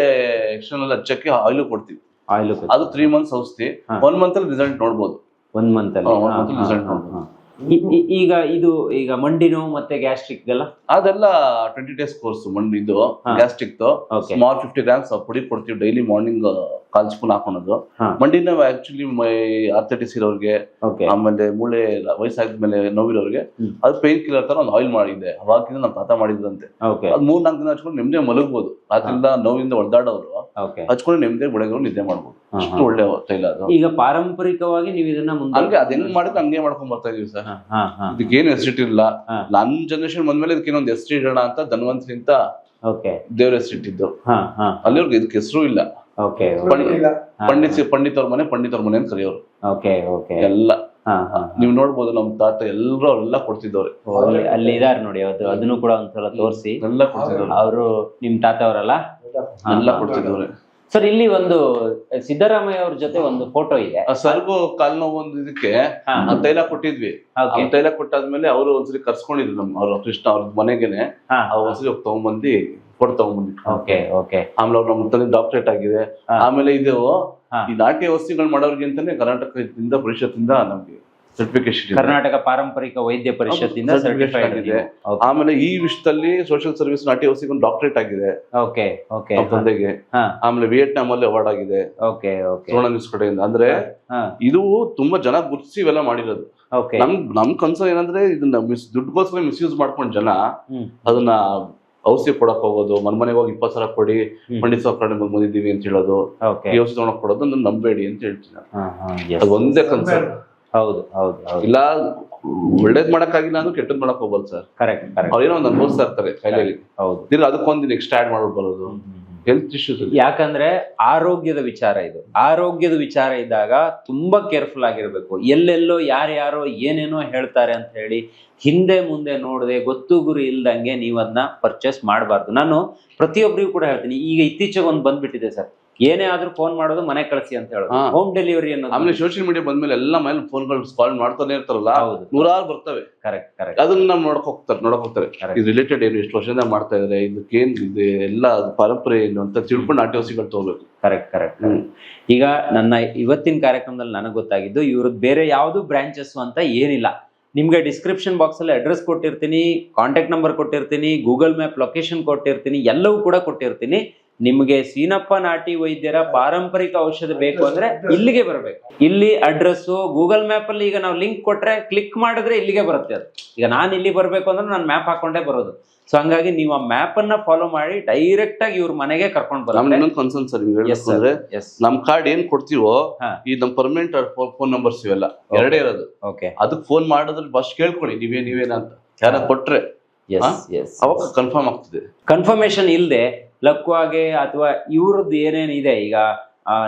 ಎಕ್ಸ್ಟರ್ನಲ್ ಹಚ್ಚಕ್ಕೆ ಆಯಿಲ್ ಕೊಡ್ತೀವಿ. ಆಯಿಲ್ ಅದು ತ್ರೀ ಮಂತ್ಸ್ ಔಷಧಿ. ಒನ್ ಮಂತ್ ಅಲ್ಲಿ ರಿಸಲ್ಟ್ ನೋಡ್ಬೋದು. ಒನ್ ಮಂತ್ ಅಲ್ಲಿ. ಒನ್ ಹಾ, ಮಂತ್ ರಿಸಲ್ಟ್ ನೋಡ್ಬೋದು. ಈಗ ಇದು ಈಗ ಮಂಡಿ ನೋವು ಮತ್ತೆ ಗ್ಯಾಸ್ಟ್ರಿಕ್ ಎಲ್ಲ ಅದೆಲ್ಲ ಟ್ವೆಂಟಿ ಡೇಸ್ ಕೋರ್ಸ್ ಮಂಡಿದು ಗ್ಯಾಸ್ಟ್ರಿಕ್ ಸ್ಮಾಲ್ ಫಿಫ್ಟಿ ಗ್ರಾಮ್ಸ್ ಪುಡಿ ಕೊಡ್ತೀವಿ. ಡೈಲಿ ಮಾರ್ನಿಂಗ್ ಕಾಲ್ ಸ್ಪೂನ್ ಹಾಕೊಳೋದು. ಮಂಡಿ ನೋವು ಆಕ್ಚುಲಿ ಆರ್ಥೈಟಿಸ್ ಇರೋರಿಗೆ ಆಮೇಲೆ ಮೂಳೆ ವಯಸ್ಸಾದ್ಮೇಲೆ ನೋವಿರೋರಿಗೆ ಅದು ಪೇನ್ ಕಿಲ್ಲರ್ ತರ ಒಂದು ಆಯಿಲ್ ಮಾಡಿದ್ದೆ ಅವಾಗಿಂದ ನಮ್ಮ ತಾತ ಮಾಡಿದ್ರಂತೆ ಅದ್ ಮೂರ್ ನಾಲ್ಕು ದಿನ ಹಚ್ಕೊಂಡು ನೆಮ್ಮದಿ ಮಲಗ್ಬೋದು. ರಾತ್ರಿಯಿಂದ ನೋವಿಂದ ಹೊಡೆದಾಡೋರು ಓಕೆ ಹಚ್ಕೊಂಡು ನೆಮ್ಮದಿ ಬೆಳಗ್ಗೆ ನಿದ್ದೆ ಮಾಡ್ಬೋದು. ಅಷ್ಟು ಒಳ್ಳೆ ತೈಲ ಅದು. ಈಗ ಪಾರಂಪರಿಕವಾಗಿ ನೀವು ಇದನ್ನ ಮುಂದೆ ಹಂಗೆ ಅದ್ ಹೆಂಗ್ ಮಾಡಿದ್ರೆ ಹಂಗೆ ಮಾಡ್ಕೊಂಡ್ ಬರ್ತಾ ಇದೀವಿ ಸರ್. ಇದಕ್ಕೆ ಹಾ ಇಲ್ಲ. ಹೆಸರಿಟ್ಟಿಲ್ಲ ನನ್ ಜನರೇಷನ್ ಬಂದ್ಮೇಲೆ ಇದಕ್ಕೆ ಇನ್ನೊಂದು ಹೆಸರು ಇಡೋಣ ಅಂತ ದೇವ್ರ ಹೆಸರಿಟ್ಟಿದ್ದು ಅಲ್ಲಿವರೆಗೂ ಇದಕ್ಕೆ ಹೆಸರು ಇಲ್ಲ. ಓಕೆ ಪಂಡಿತ್ ಪಂಡಿತವ್ರ ಮನೆ ಪಂಡಿತವ್ರ ಮನೆ ಅಂತ ಕರೆಯೋರು. ಓಕೆ ಓಕೆ ಎಲ್ಲ. ನೀವ್ ನೋಡ್ಬೋದು ನಮ್ ತಾತ ಎಲ್ಲರೂ ಅವ್ರೆಲ್ಲ ಕೊಡ್ತಿದ್ದವ್ರೆ. ಅಲ್ಲಿ ಇದಾರೆ ನೋಡಿ ಅದು ಅದನ್ನು ಕೂಡ ಒಂದ್ಸಲ ತೋರಿಸಿ. ಎಲ್ಲ ಕೊಡ್ತಿದ್ರು ಅವರು ನಿಮ್ ತಾತ ಅವರಲ್ಲ ಎಲ್ಲ ಕೊಡ್ತಿದ್ದವ್ರೆ. ಸರ್ ಇಲ್ಲಿ ಒಂದು ಸಿದ್ದರಾಮಯ್ಯ ಅವ್ರ ಜೊತೆ ಒಂದು ಫೋಟೋ ಇದೆ. ಸರ್ಗು ಕಾಲ್ ನೋವು ಒಂದು ಇದಕ್ಕೆ ತೈಲ ಕೊಟ್ಟಿದ್ವಿ. ತೈಲ ಕೊಟ್ಟಾದ್ಮೇಲೆ ಅವರು ಒಂದ್ಸರಿ ಕರ್ಸ್ಕೊಂಡಿದ್ರು ನಮ್ಮ ಅವ್ರ ಕೃಷ್ಣ ಅವ್ರ ಮನೆಗೆನೆ. ಹೋಗಿ ತಗೊಂಬಂದಿ ಕೊಟ್ಟು ತಗೊಂಬಂದಿ ಓಕೆ ಓಕೆ ಆಮೇಲೆ ಅವ್ರು ನಮ್ಮ ತಂದೆ ಡಾಕ್ಟರೇಟ್ ಆಗಿದೆ. ಆಮೇಲೆ ಇದು ಈ ನಾಟ್ಯ ವಸ್ತುಗಳು ಮಾಡೋರಿಗೆ ಅಂತಾನೆ ಕರ್ನಾಟಕದಿಂದ ಪರಿಷತ್ತಿಂದ ನಮ್ಗೆ ಸರ್ಟಿಫಿಕೇಶನ್ ಕರ್ನಾಟಕ ಪಾರಂಪರಿಕ ವೈದ್ಯ ಪರಿಷತ್ತಿಂದ ಸರ್ಟಿಫೈಡ್ ಆಗಿದೆ. ಆಮೇಲೆ ಈ ವಿಷಯದಲ್ಲಿ ಸೋಷಿಯಲ್ ಸರ್ವಿಸ್ ನಾಟ್ಯ ವಸ್ತಿಗೆ ಡಾಕ್ಟರೇಟ್ ಆಗಿದೆ. ಓಕೆ ಓಕೆ ತಂದೆಗೆ. ಆಮೇಲೆ ವಿಯೆಟ್ನಾಮ್ ಅಲ್ಲಿ ಅವಾರ್ಡ್ ಆಗಿದೆ. ಓಕೆ ಓಕೆ ಸುವರ್ಣ ನ್ಯೂಸ್ ಕಡೆಯಿಂದ. ಅಂದ್ರೆ ಇದು ತುಂಬಾ ಜನ ಗುರ್ತಿಸಿ ಇವೆಲ್ಲ ಮಾಡಿರೋದು. ನಮ್ ನಮ್ ಕನ್ಸರ್ನ್ ಏನಂದ್ರೆ ಇದನ್ನ ಮಿಸ್ ದುಡ್ಡುಗೋಸ್ಕರ ಮಿಸ್ಯೂಸ್ ಮಾಡ್ಕೊಂಡ್ ಜನ ಅದನ್ನ ಔಷಧಿ ಕೊಡಕ್ ಹೋಗೋದು ಮನ್ ಮನೆಗೆ ಹೋಗಿ ಇಪ್ಪತ್ತು ಸಾವಿರ ಕೊಡಿ ಪಂಡಿತ್ ಸಾವಿರ ಕಡೆ ಬಂದಿದ್ದೀವಿ ಅಂತ ಹೇಳೋದು ಈ ಔಷಧಿ ತಗೊಳಕ್ ಕೊಡೋದು ನಾನು ನಂಬೇಡಿ ಅಂತ ಹೇಳ್ತೀನಿ. ಅದು ಒಂದೇ ಕನ್ಸರ್ ಹೌದು ಹೌದು ಹೌದು. ಇಲ್ಲ ಒಳ್ಳೇದ್ ಮಾಡಕ್ಕಾಗಿಲ್ಲ ಅಂದ್ರೆ ಕೆಟ್ಟದ್ ಮಾಡಕ್ ಹೋಗ್ಬೋದು ಸರ್. ಕರೆಕ್ಟ್ ಕರೆಕ್ಟ್ ಅವ್ರೇನೋ ಒಂದ್ ಅನುಭವಿಸ್ತಾ ಇರ್ತಾರೆ ಕಾಯಿಲೆಯಲ್ಲಿ ಹೌದು. ಇಲ್ಲ ಅದಕ್ಕೊಂದು ನೆಕ್ಸ್ಟ್ ಆಡ್ ಮಾಡ್ಬಿಟ್ಟು ಬರೋದು. ಹೆಲ್ತ್ ಇಶ್ಯೂಸ್ ಯಾಕಂದ್ರೆ ಆರೋಗ್ಯದ ವಿಚಾರ ಇದು. ಆರೋಗ್ಯದ ವಿಚಾರ ಇದ್ದಾಗ ತುಂಬಾ ಕೇರ್ಫುಲ್ ಆಗಿರ್ಬೇಕು. ಎಲ್ಲೆಲ್ಲೋ ಯಾರ್ಯಾರೋ ಏನೇನೋ ಹೇಳ್ತಾರೆ ಅಂತ ಹೇಳಿ ಹಿಂದೆ ಮುಂದೆ ನೋಡದೆ ಗೊತ್ತು ಗುರಿ ಇಲ್ದಂಗೆ ನೀವು ಅದನ್ನ ಪರ್ಚೇಸ್ ಮಾಡಬಾರ್ದು. ನಾನು ಪ್ರತಿಯೊಬ್ಬರಿಗೂ ಕೂಡ ಹೇಳ್ತೀನಿ. ಈಗ ಇತ್ತೀಚೆಗೆ ಒಂದು ಬಂದ್ಬಿಟ್ಟಿದೆ ಸರ್. ಏನೇ ಆದ್ರೂ ಫೋನ್ ಮಾಡೋದು ಮನೆ ಕಳಿಸಿ ಅಂತ ಹೇಳೋದು. ಹೋಮ್ ಡೆಲಿವರಿ ಅನ್ನೋದು. ಆಮೇಲೆ ಸೋಷಿಯಲ್ ಮೀಡಿಯಾ ಬಂದ್ಮೇಲೆ ಎಲ್ಲ ಮೇಲೆ ಫೋನ್ಗಳು ಕಾಲ್ ಮಾಡ್ತಾನೆ ಇರ್ತಾರಲ್ಲ ನೂರಾರು ಬರ್ತವೆ. ಕರೆಕ್ಟ್ ಕರೆಕ್ಟ್ ಅದನ್ನ ನಾವು ನೋಡಕ್ ಹೋಗ್ತಾರೆ ನೋಡಕ್ ಹೋಗ್ತಾರೆ. ಇದು ರಿಲೇಟೆಡ್ ಏನು ಇಷ್ಟು ವರ್ಷದಿಂದ ಮಾಡ್ತಾ ಇದಾರೆ ಇದಕ್ಕೆ ಏನ್ ಇದೆ ಎಲ್ಲ ಪರಂಪರೆ ಏನು ಅಂತ ತಿಳ್ಕೊಂಡು ನಾಟ್ಯವಾಸಿಗಳು ತಗೋಬೇಕು. ಕರೆಕ್ಟ್ ಕರೆಕ್ಟ್ ಈಗ ನನ್ನ ಇವತ್ತಿನ ಕಾರ್ಯಕ್ರಮದಲ್ಲಿ ನನಗೆ ಗೊತ್ತಾಗಿದ್ದು ಇವ್ರದ್ದು ಬೇರೆ ಯಾವುದು ಬ್ರಾಂಚಸ್ ಅಂತ ಏನಿಲ್ಲ. ನಿಮ್ಗೆ ಡಿಸ್ಕ್ರಿಪ್ಷನ್ ಬಾಕ್ಸ್ ಅಲ್ಲಿ ಅಡ್ರೆಸ್ ಕೊಟ್ಟಿರ್ತೀನಿ ಕಾಂಟ್ಯಾಕ್ಟ್ ನಂಬರ್ ಕೊಟ್ಟಿರ್ತೀನಿ ಗೂಗಲ್ ಮ್ಯಾಪ್ ಲೊಕೇಶನ್ ಕೊಟ್ಟಿರ್ತೀನಿ ಎಲ್ಲವೂ ಕೂಡ ಕೊಟ್ಟಿರ್ತೀನಿ. ನಿಮಗೆ ಸೀನಪ್ಪ ನಾಟಿ ವೈದ್ಯರ ಪಾರಂಪರಿಕ ಔಷಧ ಬೇಕು ಅಂದ್ರೆ ಇಲ್ಲಿಗೆ ಬರಬೇಕು. ಇಲ್ಲಿ ಅಡ್ರೆಸ್ ಗೂಗಲ್ ಮ್ಯಾಪ್ ಅಲ್ಲಿ ಈಗ ನಾವು ಲಿಂಕ್ ಕೊಟ್ರೆ ಕ್ಲಿಕ್ ಮಾಡಿದ್ರೆ ಇಲ್ಲಿಗೆ ಬರುತ್ತೆ ಅದು. ಈಗ ನಾನು ಇಲ್ಲಿ ಬರಬೇಕು ಅಂದ್ರೆ ನಾನು ಮ್ಯಾಪ್ ಹಾಕೊಂಡೇ ಬರೋದು. ಸೊ ಹಂಗಾಗಿ ನೀವು ಆ ಮ್ಯಾಪ್ ಅನ್ನ ಫಾಲೋ ಮಾಡಿ ಡೈರೆಕ್ಟ್ ಆಗಿ ಇವ್ರ ಮನೆಗೆ ಕರ್ಕೊಂಡು ಇನ್ನೊಂದು ಕನ್ಸರ್ನ್ ಸರ್ ಅಂದ್ರೆ ನಮ್ ಕಾರ್ಡ್ ಏನ್ ಕೊಡ್ತೀವೋ ಈ ನಮ್ ಪರ್ಮನೆಂಟ್ ಫೋನ್ ನಂಬರ್ಸ್ ಇವೆಲ್ಲ ಎರಡೇ ಇರೋದು. ಓಕೆ ಅದಕ್ಕೆ ಫೋನ್ ಮಾಡಿದ್ರೆ ಬಸ್ ಕೇಳ್ಕೊಳ್ಳಿ ನೀವೇ ನೀವೇನ ಅಂತ ಯಾರ ಕೊಟ್ರೆ? ಅವಾಗ ಕನ್ಫರ್ಮ್ ಆಗ್ತದೆ. ಕನ್ಫರ್ಮೇಶನ್ ಇಲ್ಲದೆ ಲಕ್ವಾಗೆ ಅಥವಾ ಇವ್ರದ್ದು ಏನೇನಿದೆ ಈಗ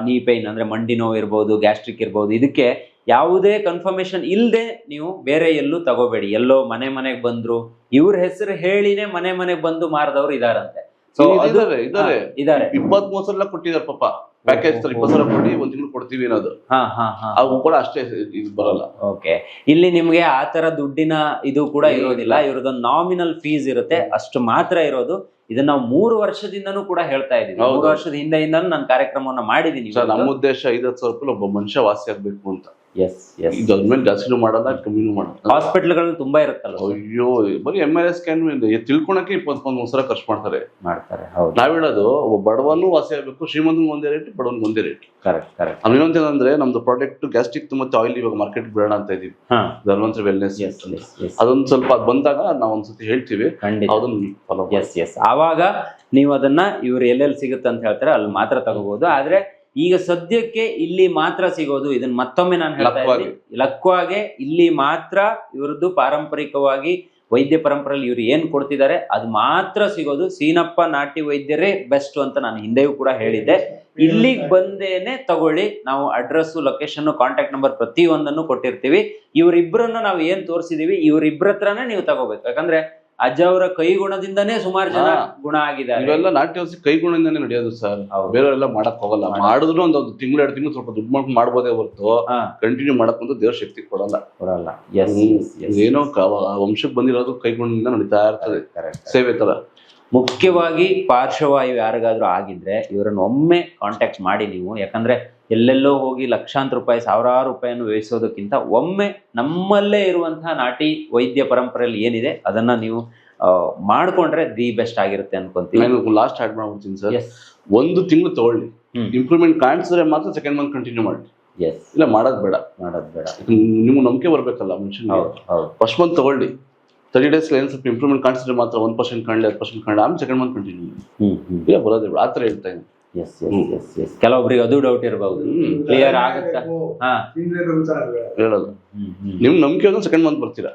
ನೀ ಪೈನ್ ಅಂದ್ರೆ ಮಂಡಿ ನೋವು ಇರ್ಬೋದು ಗ್ಯಾಸ್ಟ್ರಿಕ್ ಇರ್ಬೋದು ಇದಕ್ಕೆ ಯಾವುದೇ ಕನ್ಫರ್ಮೇಶನ್ ಇಲ್ಲದೆ ನೀವು ಬೇರೆ ಎಲ್ಲೂ ತಗೋಬೇಡಿ. ಎಲ್ಲೋ ಮನೆ ಮನೆಗೆ ಬಂದ್ರು ಇವ್ರ ಹೆಸರು ಹೇಳಿನೇ ಮನೆ ಮನೆಗೆ ಬಂದು ಮಾರದವ್ರು ಇದಾರಂತೆ. ಸೊ ಇದಾರೆ ಇದಾರೆ. ಇದಾರೆ. ಇಪ್ಪತ್ತ್ ಮೂವತ್ ಸಲ ಕೊಟ್ಟಿದ್ದಾರೆ ಪಾಪ. ಪ್ಯಾಕೇಜ್ ತರ ಇಪ್ಪತ್ತು ಸಾವಿರ ಕೊಡಿ ಒಂದ್ ತಿಂಗಳು ಕೊಡ್ತೀವಿ ಅನ್ನೋದು. ಹಾ ಹಾ ಹಾ. ಅವು ಕೂಡ ಅಷ್ಟೇ ಇದು ಬರಲ್ಲ. ಓಕೆ ಇಲ್ಲಿ ನಿಮ್ಗೆ ಆ ತರ ದುಡ್ಡಿನ ಇದು ಕೂಡ ಇರೋದಿಲ್ಲ. ಇವ್ರದ್ದು ನಾಮಿನಲ್ ಫೀಸ್ ಇರುತ್ತೆ. ಅಷ್ಟು ಮಾತ್ರ ಇರೋದು. ಇದನ್ನ ನಾವು ಮೂರು ವರ್ಷದಿಂದನೂ ಕೂಡ ಹೇಳ್ತಾ ಇದ್ದೀವಿ. ಮೂರು ವರ್ಷದ ಹಿಂದೆಯಿಂದನೂ ನಾನು ಕಾರ್ಯಕ್ರಮವನ್ನ ಮಾಡಿದೀನಿ ಸರ್ ನಮ್ಮ ಉದ್ದೇಶ ಐದು ಹತ್ತು ಸಾವಿರ ರೂಪಾಯಿ ಒಬ್ಬ ಮನುಷ್ಯ ವಾಸಿಯಾಗಬೇಕು ಆಗ್ಬೇಕು ಅಂತ. ಎಸ್ ಎಸ್ ಗೌರ್ಮೆಂಟ್ ಜಾಸ್ತಿನೂ ಮಾಡಲ್ಲ ಕಮ್ಮಿನೂ ಮಾಡಲ್ಲ. ಹಾಸ್ಪಿಟಲ್ಗಳು ತುಂಬಾ ಇರುತ್ತಲ್ಲ ಅಯ್ಯೋ ಬರೀ ಎಂ ಆರ್ ಎಸ್ ಸ್ಕ್ಯಾನ್ ತಿಳ್ಕೊಳಕ್ಕೆ ಇಪ್ಪತ್ತೊಂದು ಸಲ ಖರ್ಚು ಮಾಡ್ತಾರೆ. ಮಾಡ್ತಾರೆ ಹೌದು. ನಾವ್ ಹೇಳೋದು ಒಬ್ಬ ಬಡವನು ವಾಸಿ ಆಗ್ಬೇಕು ಶ್ರೀಮಂತನಿಗೆ ಒಂದೇ ರೇಟ್ ಬಡವನ್ ಒಂದೇ ರೇಟ್ ಕರೆಕ್ಟ್ ಕರೆಕ್ಟ್ ಇನ್ನೊಂದು ಏನಂದ್ರೆ ನಮ್ದು ಪ್ರಾಡಕ್ಟ್ ಗ್ಯಾಸ್ಟ್ರಿಕ್ ಮತ್ತೆ ಆಯಿಲ್ ಇವಾಗ ಮಾರ್ಕೆಟ್ ಬಿಡೋಣ ಅಂತ ಇದೀವಿ. ಧನ್ವಂತರಿ ವೆಲ್ನೆಸ್ ಅದೊಂದು ಸ್ವಲ್ಪ ಅದ್ ಬಂದಾಗ ನಾವು ಒಂದ್ಸತಿ ಹೇಳ್ತೀವಿ. ಅದನ್ನ ಫಾಲೋ ಎಸ್ ಎಸ್ ಆವಾಗ ನೀವು ಅದನ್ನ ಇವ್ರು ಎಲ್ಲೆಲ್ಲಿ ಸಿಗುತ್ತೆ ಅಂತ ಹೇಳ್ತಾರೆ ಅಲ್ಲಿ ಮಾತ್ರ ತಗೋಬಹುದು ಆದ್ರೆ ಈಗ ಸದ್ಯಕ್ಕೆ ಇಲ್ಲಿ ಮಾತ್ರ ಸಿಗೋದು. ಇದನ್ನ ಮತ್ತೊಮ್ಮೆ ನಾನು ಹೇಳ್ತಾ. ಇದ್ದೀನಿ. ಲಕ್ವಾಗೆ. ಇಲ್ಲಿ ಮಾತ್ರ ಇವ್ರದ್ದು ಪಾರಂಪರಿಕವಾಗಿ ವೈದ್ಯ ಪರಂಪರೆಯಲ್ಲಿ ಇವರು ಏನ್ ಕೊಡ್ತಿದ್ದಾರೆ ಅದು ಮಾತ್ರ ಸಿಗೋದು. ಸೀನಪ್ಪ ನಾಟಿ ವೈದ್ಯರೇ ಬೆಸ್ಟ್ ಅಂತ ನಾನು ಹಿಂದೆಯೂ ಕೂಡ ಹೇಳಿದ್ದೆ. ಇಲ್ಲಿಗೆ ಬಂದೇನೆ ತಗೊಳ್ಳಿ. ನಾವು ಅಡ್ರೆಸ್ ಲೊಕೇಶನ್ ಕಾಂಟ್ಯಾಕ್ಟ್ ನಂಬರ್ ಪ್ರತಿಯೊಂದನ್ನು ಕೊಟ್ಟಿರ್ತೀವಿ. ಇವರಿಬ್ಬರನ್ನು ನಾವು ಏನ್ ತೋರಿಸಿದೀವಿ ಇವರಿಬ್ಬರ ಹತ್ರನೇ ನೀವು ತಗೋಬೇಕು. ಯಾಕಂದ್ರೆ ಅಜ್ಜ ಅವರ ಕೈ ಗುಣದಿಂದನೇ ಸುಮಾರು ಜನ ಹಾ. ಗುಣ ಆಗಿದ್ದಾರೆ. ಇವೆಲ್ಲ ವ್ಯವಸ್ಥೆ ಕೈಗುಣದಿಂದನೇ ನಡೆಯೋದು ಸರ್. ಬೇರೆಯವರೆಲ್ಲ ಮಾಡಕ್ ಹೋಗಲ್ಲ. ಮಾಡಿದ್ರು ಒಂದು ತಿಂಗಳು ಎರಡು ತಿಂಗಳು ಸ್ವಲ್ಪ ದುಡ್ಡು ಮಾಡ್ಕೊಂಡು ಮಾಡ್ಬೋದೇ ಹೊರತು ಕಂಟಿನ್ಯೂ ಮಾಡಕ್ ದೇವ್ರ ಶಕ್ತಿ ಕೊಡಲ್ಲ. ಕೊಡಲ್ಲ. ಹ್ಮ್. ಏನೋ ಕ- ವಂಶಕ್ಕೆ ಬಂದಿರೋದು ಕೈಗುಣದಿಂದ ನಡೀತಾ ಇರ್ತದೆ. ಸೇವೆ ತರ. ಮುಖ್ಯವಾಗಿ ಪಾರ್ಶ್ವವಾಯು ಯಾರಿಗಾದ್ರೂ ಆಗಿದ್ರೆ ಇವರನ್ನು ಒಮ್ಮೆ ಕಾಂಟ್ಯಾಕ್ಟ್ ಮಾಡಿ ನೀವು. ಯಾಕಂದ್ರೆ ಎಲ್ಲೆಲ್ಲೋ ಹೋಗಿ ಲಕ್ಷಾಂತರ ರೂಪಾಯಿ ಸಾವಿರಾರು ರೂಪಾಯಿಯನ್ನು ವ್ಯಯಿಸೋದಕ್ಕಿಂತ ಒಮ್ಮೆ ನಮ್ಮಲ್ಲೇ ಇರುವಂತಹ ನಾಟಿ ವೈದ್ಯ ಪರಂಪರೆಯಲ್ಲಿ ಏನಿದೆ ಅದನ್ನ ನೀವು ಮಾಡ್ಕೊಂಡ್ರೆ ದಿ ಬೆಸ್ಟ್ ಆಗಿರುತ್ತೆ ಅನ್ಕೊಂತೀವಿ. ನಾನು ಲಾಸ್ಟ್ ಆಡ್ ಮಾಡ್ಬಿಡ್ತೀನಿ ಸರ್. ಒಂದು ತಿಂಗಳು ತಗೊಳ್ಳಿ. ಇಂಪ್ರೂವ್ಮೆಂಟ್ ಕಾಣಿಸಿದ್ರೆ ಮಾತ್ರ ಸೆಕೆಂಡ್ ಮಂತ್ ಕಂಟಿನ್ಯೂ ಮಾಡಿ. ಎಸ್ ಇಲ್ಲ ಮಾಡೋದ್ ಬೇಡ. ಮಾಡೋದ್ ಬೇಡ. ನಿಮ್ಗೆ ನಂಬಿಕೆ ಬರಬೇಕಲ್ಲ ಮನುಷ್ಯನ ಫಸ್ಟ್ ಮಂತ್ ತಗೊಳ್ಳಿ. ತರ್ಟಿ ಡೇಸ್ ಏನು ಸ್ವಲ್ಪ ಇಂಪ್ರೂವ್ಮೆಂಟ್ ಕಾಣಿಸಿದ್ರೆ ಮಾತ್ರ ಒನ್ ಪರ್ಸೆಂಟ್ ಕಾಣಲಿ ಹತ್ತು ಪರ್ಸೆಂಟ್ ಕಾಣಲಿ ಆಮೇಲೆ ಸೆಕೆಂಡ್ ಮಂತ್ ಕಂಟಿನ್ಯೂ ಇಲ್ಲ ಬರೋದೇ ಬೇಡ. ಆ ಥರ ಹೇಳ್ತಾ ಇದ್ದೀನಿ. ಎಸ್ ಎಸ್ ಎಸ್ ಎಸ್ ಕೆಲವೊಬ್ರಿಗೆ ಅದು ಡೌಟ್ ಇರಬಹುದು ಕ್ಲಿಯರ್ ಆಗುತ್ತಾ? ಹಾ. ಹೇಳೋದು. ನಿಮ್ ನಂಬಿಕೆ ಅಂದ್ರೆ ಸೆಕೆಂಡ್ ಮಂತ್ ಬರ್ತೀರಾ?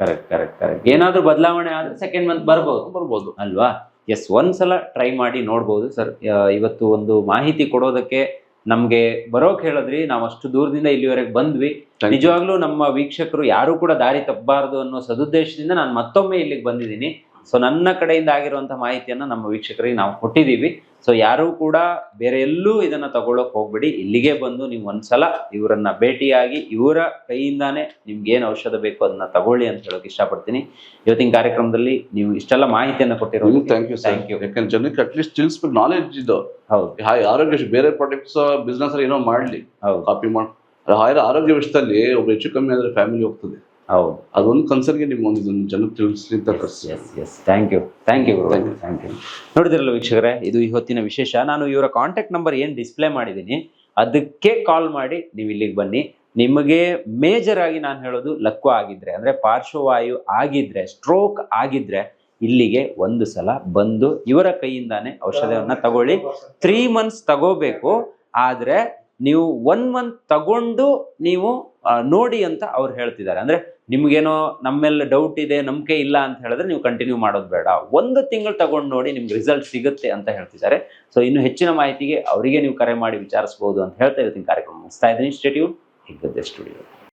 ಕರೆಕ್ಟ್ ಕರೆಕ್ಟ್ ಕರೆಕ್ಟ್ ಏನಾದ್ರೂ ಬದಲಾವಣೆ ಆದ್ರೆ ಸೆಕೆಂಡ್ ಮಂತ್ ಬರ್ಬೋದು. ಬರ್ಬೋದು. ಅಲ್ವಾ? ಎಸ್ ಒಂದ್ಸಲ ಟ್ರೈ ಮಾಡಿ ನೋಡ್ಬೋದು ಸರ್ ಇವತ್ತು ಒಂದು ಮಾಹಿತಿ ಕೊಡೋದಕ್ಕೆ ನಮ್ಗೆ ಬರೋಕ್ ಹೇಳಿದ್ರಿ. ನಾವು ಅಷ್ಟು ದೂರದಿಂದ ಇಲ್ಲಿವರೆಗೆ ಬಂದ್ವಿ. ನಿಜವಾಗ್ಲೂ ನಮ್ಮ ವೀಕ್ಷಕರು ಯಾರು ಕೂಡ ದಾರಿ ತಪ್ಪಬಾರದು ಅನ್ನೋ ಸದುದ್ದೇಶದಿಂದ ನಾನು ಮತ್ತೊಮ್ಮೆ ಇಲ್ಲಿಗೆ ಬಂದಿದ್ದೀನಿ. ಸೊ ನನ್ನ ಕಡೆಯಿಂದ ಆಗಿರುವಂತಹ ಮಾಹಿತಿಯನ್ನ ನಮ್ಮ ವೀಕ್ಷಕರಿಗೆ ನಾವು ಕೊಟ್ಟಿದ್ದೀವಿ. ಸೊ ಯಾರು ಕೂಡ ಬೇರೆ ಎಲ್ಲೂ ಇದನ್ನ ತಗೊಳಕ್ ಹೋಗ್ಬೇಡಿ. ಇಲ್ಲಿಗೆ ಬಂದು ನೀವು ಒಂದ್ಸಲ ಇವರನ್ನ ಭೇಟಿಯಾಗಿ ಇವರ ಕೈಯಿಂದಾನೇ ನಿಮ್ಗೆ ಏನು ಔಷಧ ಬೇಕು ಅದನ್ನ ತಗೊಳ್ಳಿ ಅಂತ ಹೇಳೋಕೆ ಇಷ್ಟಪಡ್ತೀನಿ. ಇವತ್ತಿನ ಕಾರ್ಯಕ್ರಮದಲ್ಲಿ ನೀವು ಇಷ್ಟೆಲ್ಲ ಮಾಹಿತಿಯನ್ನ ಕೊಟ್ಟಿರೋದು ಥ್ಯಾಂಕ್ ಯು ಥ್ಯಾಂಕ್ ಯು ಯಾಕಂದ್ರೆ ಜನಕ್ಕೆ ಅಟ್ಲೀಸ್ಟ್ ತಿಳಿಸ್ಬೇಕು ನಾಲೆಡ್ಜ್ ಇದು. ಹೌದು. ಆರೋಗ್ಯ ಬೇರೆ ಪ್ರಾಡಕ್ಟ್ಸ್ ಬಿಸ್ನೆಸ್ ಏನೋ ಮಾಡ್ಲಿ. ಹೌದು. ಕಾಪಿ ಮಾಡಿ ಆರೋಗ್ಯ ವಿಷಯದಲ್ಲಿ ಒಬ್ಬ ಹೆಚ್ಚು ಕಮ್ಮಿ ಆದ್ರೆ ಫ್ಯಾಮಿಲಿ ಹೋಗ್ತದೆ. ಹೌದು. ಅದೊಂದು ಕನ್ಸರ್ನ್ಗೆ ನಿಮ್ಮ ಒಂದು ಇದನ್ನು ಜನಕ್ಕೆ ತಿಳಿಸ್ಲಿ ಅಂತ yes yes thank you thank you thank you ನೋಡಿದಿರಲ್ಲ ವೀಕ್ಷಕರೇ ಇದು ಇವತ್ತಿನ ವಿಶೇಷ. ನಾನು ಇವರ ಕಾಂಟ್ಯಾಕ್ಟ್ ನಂಬರ್ ಏನು ಡಿಸ್ಪ್ಲೇ ಮಾಡಿದ್ದೀನಿ ಅದಕ್ಕೆ ಕಾಲ್ ಮಾಡಿ ನೀವು ಇಲ್ಲಿಗೆ ಬನ್ನಿ. ನಿಮಗೆ ಮೇಜರ್ ಆಗಿ ನಾನು ಹೇಳೋದು ಲಕ್ವ ಆಗಿದ್ರೆ ಅಂದ್ರೆ ಪಾರ್ಶ್ವವಾಯು ಆಗಿದ್ರೆ ಸ್ಟ್ರೋಕ್ ಆಗಿದ್ರೆ ಇಲ್ಲಿಗೆ ಒಂದು ಸಲ ಬಂದು ಇವರ ಕೈಯಿಂದಾನೆ ಔಷಧವನ್ನು ತಗೊಳ್ಳಿ. ತ್ರೀ ಮಂತ್ಸ್ ತಗೋಬೇಕು ಆದರೆ ನೀವು ಒನ್ ಮಂತ್ ತಗೊಂಡು ನೀವು ನೋಡಿ ಅಂತ ಅವ್ರು ಹೇಳ್ತಿದ್ದಾರೆ. ಅಂದ್ರೆ ನಿಮ್ಗೇನೋ ನಮ್ಮೆಲ್ಲ ಡೌಟ್ ಇದೆ, ನಂಬಿಕೆ ಇಲ್ಲ ಅಂತ ಹೇಳಿದ್ರೆ ನೀವು ಕಂಟಿನ್ಯೂ ಮಾಡೋದು ಬೇಡ. ಒಂದು ತಿಂಗಳು ತಗೊಂಡು ನೋಡಿ ನಿಮ್ಗೆ ರಿಸಲ್ಟ್ ಸಿಗುತ್ತೆ ಅಂತ ಹೇಳ್ತಿದ್ದಾರೆ. ಸೊ ಇನ್ನು ಹೆಚ್ಚಿನ ಮಾಹಿತಿಗೆ ಅವರಿಗೆ ನೀವು ಕರೆ ಮಾಡಿ ವಿಚಾರಿಸಬಹುದು ಅಂತ ಹೇಳ್ತಾ ಇರ್ತೀನಿ. ಕಾರ್ಯಕ್ರಮ ಮುಗಿಸ್ತಾ ಇದ್ದೀನಿ. Institute ಹಿಗ್ಗದ್ದೆ studio